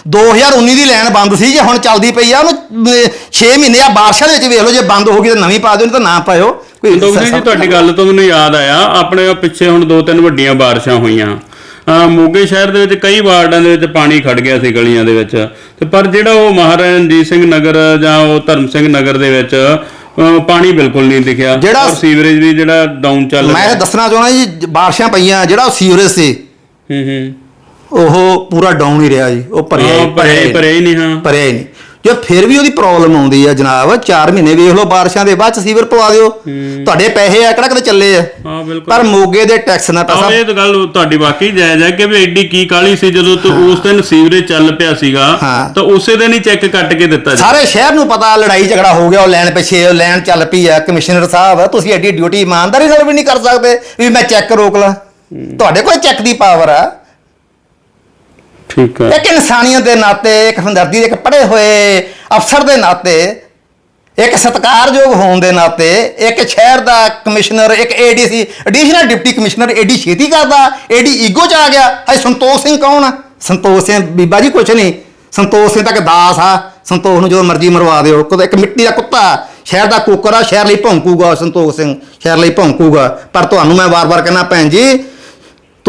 2019 ਦੀ ਲਾਈਨ ਬੰਦ ਸੀ ਜੇ ਹੁਣ ਚੱਲਦੀ ਪਈ ਆ ਉਹਨੂੰ 6 ਮਹੀਨੇ ਆ ਬਾਰਿਸ਼ਾਂ ਦੇ ਵਿੱਚ ਵੇਖ ਲਓ ਜੇ ਬੰਦ ਹੋ ਗਈ ਤਾਂ ਨਵੀਂ ਪਾ ਦਿਓ ਨਹੀਂ ਤਾਂ ਨਾ ਪਾਇਓ। ਕੋਈ ਦੋਗਰੀ ਜੀ ਤੁਹਾਡੀ ਗੱਲ ਤੋਂ ਮੈਨੂੰ ਯਾਦ ਆਇਆ ਆਪਣੇ ਪਿੱਛੇ ਹੁਣ ਦੋ ਤਿੰਨ ਵੱਡੀਆਂ ਬਾਰਿਸ਼ਾਂ ਹੋਈਆਂ। ਅਹ ਮੋਗੇ ਸ਼ਹਿਰ ਦੇ ਵਿੱਚ ਕਈ ਵਾਰਡਾਂ ਦੇ ਵਿੱਚ ਪਾਣੀ ਖੜ ਗਿਆ ਸੀ ਗਲੀਆਂ ਦੇ ਵਿੱਚ। ਤੇ ਪਰ ਜਿਹੜਾ ਉਹ ਮਹਾਰਾਜਾ ਰਣਜੀਤ ਸਿੰਘ ਨਗਰ ਜਾਂ ਉਹ ਧਰਮ ਸਿੰਘ ਨਗਰ ਦੇ ਵਿੱਚ ਪਾਣੀ ਬਿਲਕੁਲ ਨਹੀਂ ਦਿਖਿਆ। ਜਿਹੜਾ- ਸੀਵਰੇਜ ਵੀ ਜਿਹੜਾ ਡਾਊਨ ਚੱਲ ਮੈਂ ਰਿਹਾ। ਇਹ ਦੱਸਣਾ ਚਾਹੁੰਦਾ ਜੀ ਬਾਰਿਸ਼ਾਂ ਪਈਆਂ ਜਿਹੜਾ ਉਹ ਸੀਵਰੇਜ ਸੀ ਹੂੰ ਹੂੰ। ਉਹ ਪੂਰਾ ਡਾਊਨ ਹੀ ਰਿਹਾ ਜੀ ਉਹ ਹੀ- ਭਰਿਆ ਹੀ ਨਹੀਂ, ਹਾਂ। ਭਰਿਆ ਹੀ ਨਹੀਂ। ਜੇ ਫਿਰ ਵੀ ਉਹਦੀ ਪ੍ਰੋਬਲਮ ਆਉਂਦੀ ਆ ਜਨਾਬ 4 ਮਹੀਨੇ ਵੇਖ ਲਓ ਬਾਰਿਸ਼ਾਂ ਦੇ ਬਾਅਦ ਚ ਸੀਵਰ ਪਵਾ ਦਿਓ। ਤੁਹਾਡੇ ਪੈਸੇ ਆ ਕਿਹੜਾ ਕਿਤੇ ਚੱਲੇ ਆ। ਹਾਂ ਬਿਲਕੁਲ। ਪਰ ਮੋਗੇ ਦੇ ਟੈਕਸ ਨਾਲ ਪੈਸਾ ਇਹ ਤਾਂ ਗੱਲ ਤੁਹਾਡੀ ਵਾਕਈ ਜਾਇਜ਼ ਹੈ ਕਿ ਵੀ ਐਡੀ ਕੀ ਕਾਲੀ ਸੀ ਜਦੋਂ ਤੋਂ ਉਸ ਦਿਨ ਸੀਵਰੇਜ ਚੱਲ ਪਿਆ ਸੀਗਾ। ਤਾਂ ਉਸੇ ਦਿਨ ਹੀ ਚੈੱਕ ਕੱਟ ਕੇ ਦਿੱਤਾ ਜੀ ਸਾਰੇ ਸ਼ਹਿਰ ਨੂੰ ਪਤਾ ਲੜਾਈ ਝਗੜਾ ਹੋ ਗਿਆ ਉਹ ਲੈਣ ਪਿੱਛੇ ਉਹ ਲੈਣ ਚੱਲ ਪਈ ਆ। ਕਮਿਸ਼ਨਰ ਸਾਹਿਬ ਤੁਸੀਂ ਐਡੀ ਡਿਊਟੀ ਇਮਾਨਦਾਰੀ ਨਾਲ ਵੀ ਨਹੀਂ ਕਰ ਸਕਦੇ ਵੀ ਮੈਂ ਚੈੱਕ ਰੋਕ ਲਾਂ। ਤੁਹਾਡੇ ਕੋਲ ਚੈੱਕ ਦੀ ਪਾਵਰ ਆ। ਠੀਕ ਹੈ। ਇੱਕ ਇਨਸਾਨੀਅਤ ਦੇ ਨਾਤੇ, ਇੱਕ ਹਮਦਰਦੀ ਦੇ ਇੱਕ ਪੜ੍ਹੇ ਹੋਏ ਅਫਸਰ ਦੇ ਨਾਤੇ, ਇੱਕ ਸਤਿਕਾਰਯੋਗ ਹੋਣ ਦੇ ਨਾਤੇ, ਇੱਕ ਸ਼ਹਿਰ ਦਾ ਕਮਿਸ਼ਨਰ, ਇੱਕ ਏਡੀਸੀ ਐਡੀਸ਼ਨਲ ਡਿਪਟੀ ਕਮਿਸ਼ਨਰ ਏਡੀ ਛੇਤੀ ਕਰਦਾ ਏਡੀ ਈਗੋ ਚ ਆ ਗਿਆ। ਹੈ ਸੰਤੋਖ ਸਿੰਘ ਕੌਣ ਆ? ਸੰਤੋਖ ਸਿੰਘ, ਬੀਬਾ ਜੀ ਕੁਛ ਨਹੀਂ। ਸੰਤੋਖ ਸਿੰਘ ਤੱਕ ਦਾਸ ਆ। ਸੰਤੋਖ ਨੂੰ ਜਦੋਂ ਮਰਜ਼ੀ ਮਰਵਾ ਦਿਓ। ਕੋਈ ਇੱਕ ਮਿੱਟੀ ਦਾ ਕੁੱਤਾ। ਸ਼ਹਿਰ ਦਾ ਕੁੱਕਰ ਆ ਸ਼ਹਿਰ ਲਈ ਭੌਂਕੂਗਾ ਸੰਤੋਖ ਸਿੰਘ। ਸ਼ਹਿਰ ਲਈ ਭੌਂਕੂਗਾ। ਪਰ ਤੁਹਾਨੂੰ ਮੈਂ ਵਾਰ-ਵਾਰ ਕਹਿੰਦਾ, ਭੈਣ ਜੀ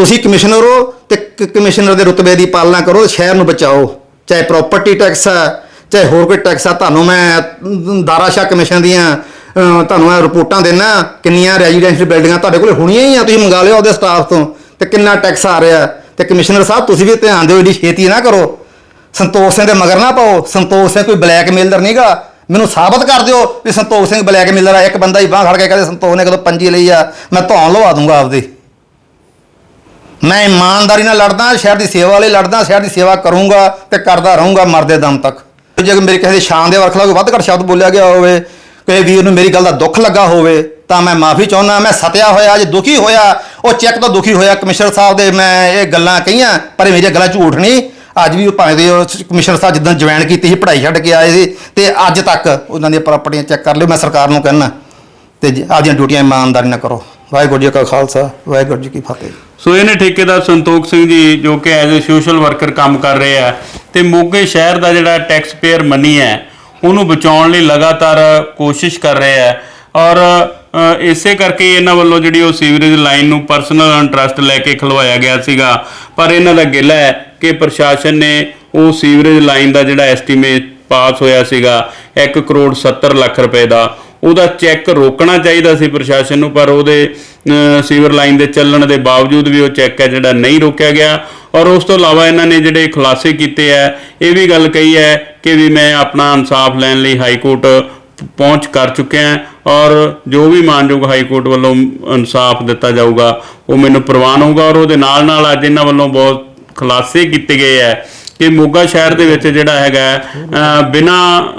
ਤੁਸੀਂ ਕਮਿਸ਼ਨਰ ਹੋ ਤੇ ਕ- ਕਮਿਸ਼ਨਰ ਦੇ ਰੁਤਬੇ ਦੀ ਪਾਲਣਾ ਕਰੋ ਸ਼ਹਿਰ ਨੂੰ ਬਚਾਓ। ਚਾਹੇ ਪ੍ਰਾਪਰਟੀ ਟੈਕਸ ਆ ਚਾਹੇ ਹੋਰ ਕੋਈ ਟੈਕਸ ਆ ਤੁਹਾਨੂੰ ਮੈਂ ਅਮ, ਦਾਰਾਸ਼ਾਹ ਕਮਿਸ਼ਨ ਦੀਆਂ ਅਮ, ਤੁਹਾਨੂੰ ਮੈਂ ਰਿਪੋਰਟਾਂ ਦੇਣਾ ਕਿੰਨੀਆਂ ਰੈਜ਼ੀਡੈਂਸ਼ੀਅਲ ਬਿਲਡਿੰਗਾਂ ਤੁਹਾਡੇ ਕੋਲ ਹੋਣੀਆਂ ਹੀ ਆ ਤੁਸੀਂ ਮੰਗਾ ਲਿਓ ਉਹਦੇ ਸਟਾਫ ਤੋਂ ਤੇ ਕਿੰਨਾ ਟੈਕਸ ਆ ਰਿਹਾ। ਤੇ ਕਮਿਸ਼ਨਰ ਸਾਹਿਬ ਤੁਸੀਂ ਵੀ ਧਿਆਨ ਦਿਓ ਇਹਦੀ ਛੇਤੀ ਨਾ ਕਰੋ। ਸੰਤੋਖ ਸਿੰਘ ਦੇ ਮਗਰ ਨਾ ਪਾਓ। ਸੰਤੋਖ ਸਿੰਘ ਕੋਈ ਬਲੈਕਮੇਲਰ ਨਹੀਂਗਾ ਮੈਨੂੰ ਸਾਬਤ ਕਰ ਦਿਓ ਵੀ ਸੰਤੋਖ ਸਿੰਘ ਬਲੈਕਮੇਲਰ ਆ। ਇੱਕ ਬੰਦਾ ਹੀ ਬਾਂਹ ਖੜ ਕੇ ਕਹਿੰਦੇ ਸੰਤੋਖ ਨੇ ਕਦੋਂ ਪੰਜੀ ਲਈ ਆ? ਮੈਂ ਧੌਣ ਲਵਾ ਦੂੰਗਾ ਆਪਦੀ। ਮੈਂ ਇਮਾਨਦਾਰੀ ਨਾਲ ਲੜਦਾ, ਸ਼ਹਿਰ ਦੀ ਸੇਵਾ ਲਈ ਲੜਦਾ, ਸ਼ਹਿਰ ਦੀ ਸੇਵਾ ਕਰੂੰਗਾ ਤੇ ਕਰਦਾ ਰਹੂੰਗਾ ਮਰਦੇ ਦਮ ਤੱਕ। ਜੇ ਮੇਰੇ ਕਿਸੇ ਦੀ ਸ਼ਾਨ ਦੇ ਵਰਖਲਾ ਕੋਈ ਵੱਧ ਘੱਟ ਸ਼ਬਦ ਬੋਲਿਆ ਗਿਆ ਹੋਵੇ, ਕਿਸੇ ਵੀਰ ਨੂੰ ਮੇਰੀ ਗੱਲ ਦਾ ਦੁੱਖ ਲੱਗਾ ਹੋਵੇ, ਤਾਂ ਮੈਂ ਮਾਫੀ ਚਾਹੁੰਦਾ, ਮੈਂ ਸਤਿਆ ਹੋਇਆ, ਜੇ ਦੁਖੀ ਹੋਇਆ, ਉਹ ਚੈੱਕ ਤੋਂ ਦੁਖੀ ਹੋਇਆ ਕਮਿਸ਼ਨਰ ਸਾਹਿਬ ਦੇ ਮੈਂ ਇਹ ਗੱਲਾਂ ਕਹੀਆਂ, ਪਰ ਇਹ ਮੇਰੀਆਂ ਗੱਲਾਂ ਝੂਠ ਨਹੀਂ। ਅੱਜ ਵੀ ਉਹ ਭਾਵੇਂ ਦੇ ਉਹ ਕਮਿਸ਼ਨਰ ਸਾਹਿਬ ਜਿੱਦਾਂ ਜੁਆਇਨ ਕੀਤੀ ਸੀ, ਪੜ੍ਹਾਈ ਛੱਡ ਕੇ ਆਏ ਸੀ, ਤੇ ਅੱਜ ਤੱਕ ਉਹਨਾਂ ਦੀਆਂ ਪ੍ਰਾਪਰਟੀਆਂ ਚੈੱਕ ਕਰ ਲਿਓ, ਮੈਂ ਸਰਕਾਰ ਨੂੰ ਕਹਿਣਾ ਤੇ ਜੀ ਆਪਦੀਆਂ ਡਿਊਟੀਆਂ ਇਮਾਨਦਾਰੀ ਨਾਲ ਕਰੋ। ਵਾਹਿਗੁਰੂ ਜੀ ਕਾ ਖਾਲਸਾ, ਵਾਹਿਗੁਰੂ ਜੀ ਕੀ ਫਤਿਹ। ਸੋ ਇਹਨੇ ਠੇਕੇਦਾਰ ਸੰਤੋਖ ਸਿੰਘ ਜੀ, ਜੋ ਕਿ ਐਜ਼ ਅ ਸੋਸ਼ਲ ਵਰਕਰ ਕੰਮ ਕਰ ਰਹੇ ਆ, ਤੇ ਮੋਗੇ ਸ਼ਹਿਰ ਦਾ ਜਿਹੜਾ ਟੈਕਸ ਪੇਅਰ ਮਨੀ ਹੈ, ਉਹਨੂੰ ਬਚਾਉਣ ਲਈ ਲਗਾਤਾਰ ਕੋਸ਼ਿਸ਼ ਕਰ ਰਹੇ ਆ। ਔਰ ਇਸੇ ਕਰਕੇ ਇਹਨਾਂ ਵੱਲੋਂ ਜਿਹੜੀ ਉਹ ਸੀਵਰੇਜ ਲਾਈਨ ਨੂੰ ਪਰਸਨਲ ਇੰਟਰਸਟ ਲੈ ਕੇ ਖਲਵਾਇਆ ਗਿਆ ਸੀਗਾ। ਪਰ ਇਹਨਾਂ ਦਾ ਗਿਲਾ ਹੈ ਕਿ ਪ੍ਰਸ਼ਾਸਨ ਨੇ ਉਹ ਸੀਵਰੇਜ ਲਾਈਨ ਦਾ ਜਿਹੜਾ ਐਸਟੀਮੇਟ ਪਾਸ ਹੋਇਆ ਸੀਗਾ 1 ਕਰੋੜ 70 ਲੱਖ ਰੁਪਏ ਦਾ। ਉਹਦਾ ਚੈੱਕ ਰੋਕਣਾ ਚਾਹੀਦਾ ਸੀ ਪ੍ਰਸ਼ਾਸਨ ਨੂੰ, ਪਰ ਉਹਦੇ ਸੀਵਰ ਲਾਈਨ ਦੇ ਚੱਲਣ ਦੇ ਬਾਵਜੂਦ ਵੀ ਉਹ ਚੈੱਕ ਹੈ ਜਿਹੜਾ ਨਹੀਂ ਰੋਕਿਆ ਗਿਆ। ਔਰ ਉਸ ਤੋਂ ਇਲਾਵਾ ਇਹਨਾਂ ਨੇ ਜਿਹੜੇ ਖੁਲਾਸੇ ਕੀਤੇ ਆ ਇਹ ਵੀ ਗੱਲ ਕਹੀ ਹੈ ਕਿ ਵੀ ਮੈਂ ਆਪਣਾ ਇਨਸਾਫ ਲੈਣ ਲਈ ਹਾਈ ਕੋਰਟ ਪਹੁੰਚ ਕਰ ਚੁੱਕਿਆ ਹਾਂ ਔਰ ਜੋ ਵੀ ਮਾਨਯੋਗ ਹਾਈ ਕੋਰਟ ਵੱਲੋਂ ਇਨਸਾਫ ਦਿੱਤਾ ਜਾਊਗਾ, ਉਹ ਮੈਨੂੰ ਪ੍ਰਵਾਨ ਹੋਊਗਾ ਔਰ ਉਹਦੇ ਨਾਲ ਨਾਲ ਅੱਜ ਇਹਨਾਂ ਵੱਲੋਂ ਬਹੁਤ ਖੁਲਾਸੇ ਕੀਤੇ ਗਏ ਆ ਕਿ ਮੋਗਾ ਸ਼ਹਿਰ ਦੇ ਵਿੱਚ ਜਿਹੜਾ ਹੈਗਾ ਬਿਨਾ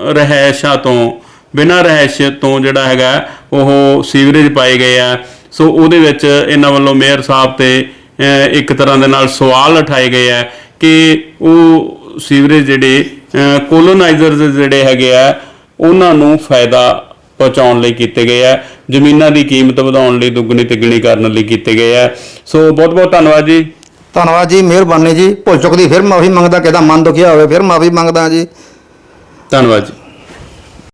ਰਹਿائشਾਂ ਤੋਂ ਬਿਨਾਂ ਰਹਿਸ਼ੀਅਤ ਤੋਂ ਜਿਹੜਾ ਹੈਗਾ ਉਹ ਸੀਵਰੇਜ ਪਾਏ ਗਏ ਆ। ਸੋ ਉਹਦੇ ਵਿੱਚ ਇਹਨਾਂ ਵੱਲੋਂ ਮੇਅਰ ਸਾਹਿਬ ਤੇ ਇੱਕ ਤਰ੍ਹਾਂ ਦੇ ਨਾਲ ਸਵਾਲ ਉਠਾਏ ਗਏ ਆ ਕਿ ਉਹ ਸੀਵਰੇਜ ਜਿਹੜੇ ਕੋਲੋਨਾਈਜ਼ਰਸ ਜਿਹੜੇ ਹੈਗੇ ਆ ਉਹਨਾਂ ਨੂੰ ਫਾਇਦਾ ਪਹੁੰਚਾਉਣ ਲਈ ਕੀਤੇ ਗਏ ਆ ਜ਼ਮੀਨਾਂ ਦੀ ਕੀਮਤ ਵਧਾਉਣ ਲਈ ਦੁੱਗਣੀ ਤਿੱਗਣੀ ਕਰਨ ਲਈ ਕੀਤੇ ਗਏ ਆ। ਸੋ ਬਹੁਤ ਬਹੁਤ ਧੰਨਵਾਦ ਜੀ। ਧੰਨਵਾਦ ਜੀ ਮਿਹਰਬਾਨੀ ਜੀ। ਭੁੱਲ ਚੁੱਕ ਦੀ ਫਿਰ ਮਾਫੀ ਮੰਗਦਾ ਕਿਹਦਾ ਮਨ ਦੁਖਿਆ ਹੋਵੇ ਫਿਰ ਮਾਫੀ ਮੰਗਦਾ ਜੀ। ਧੰਨਵਾਦ ਜੀ।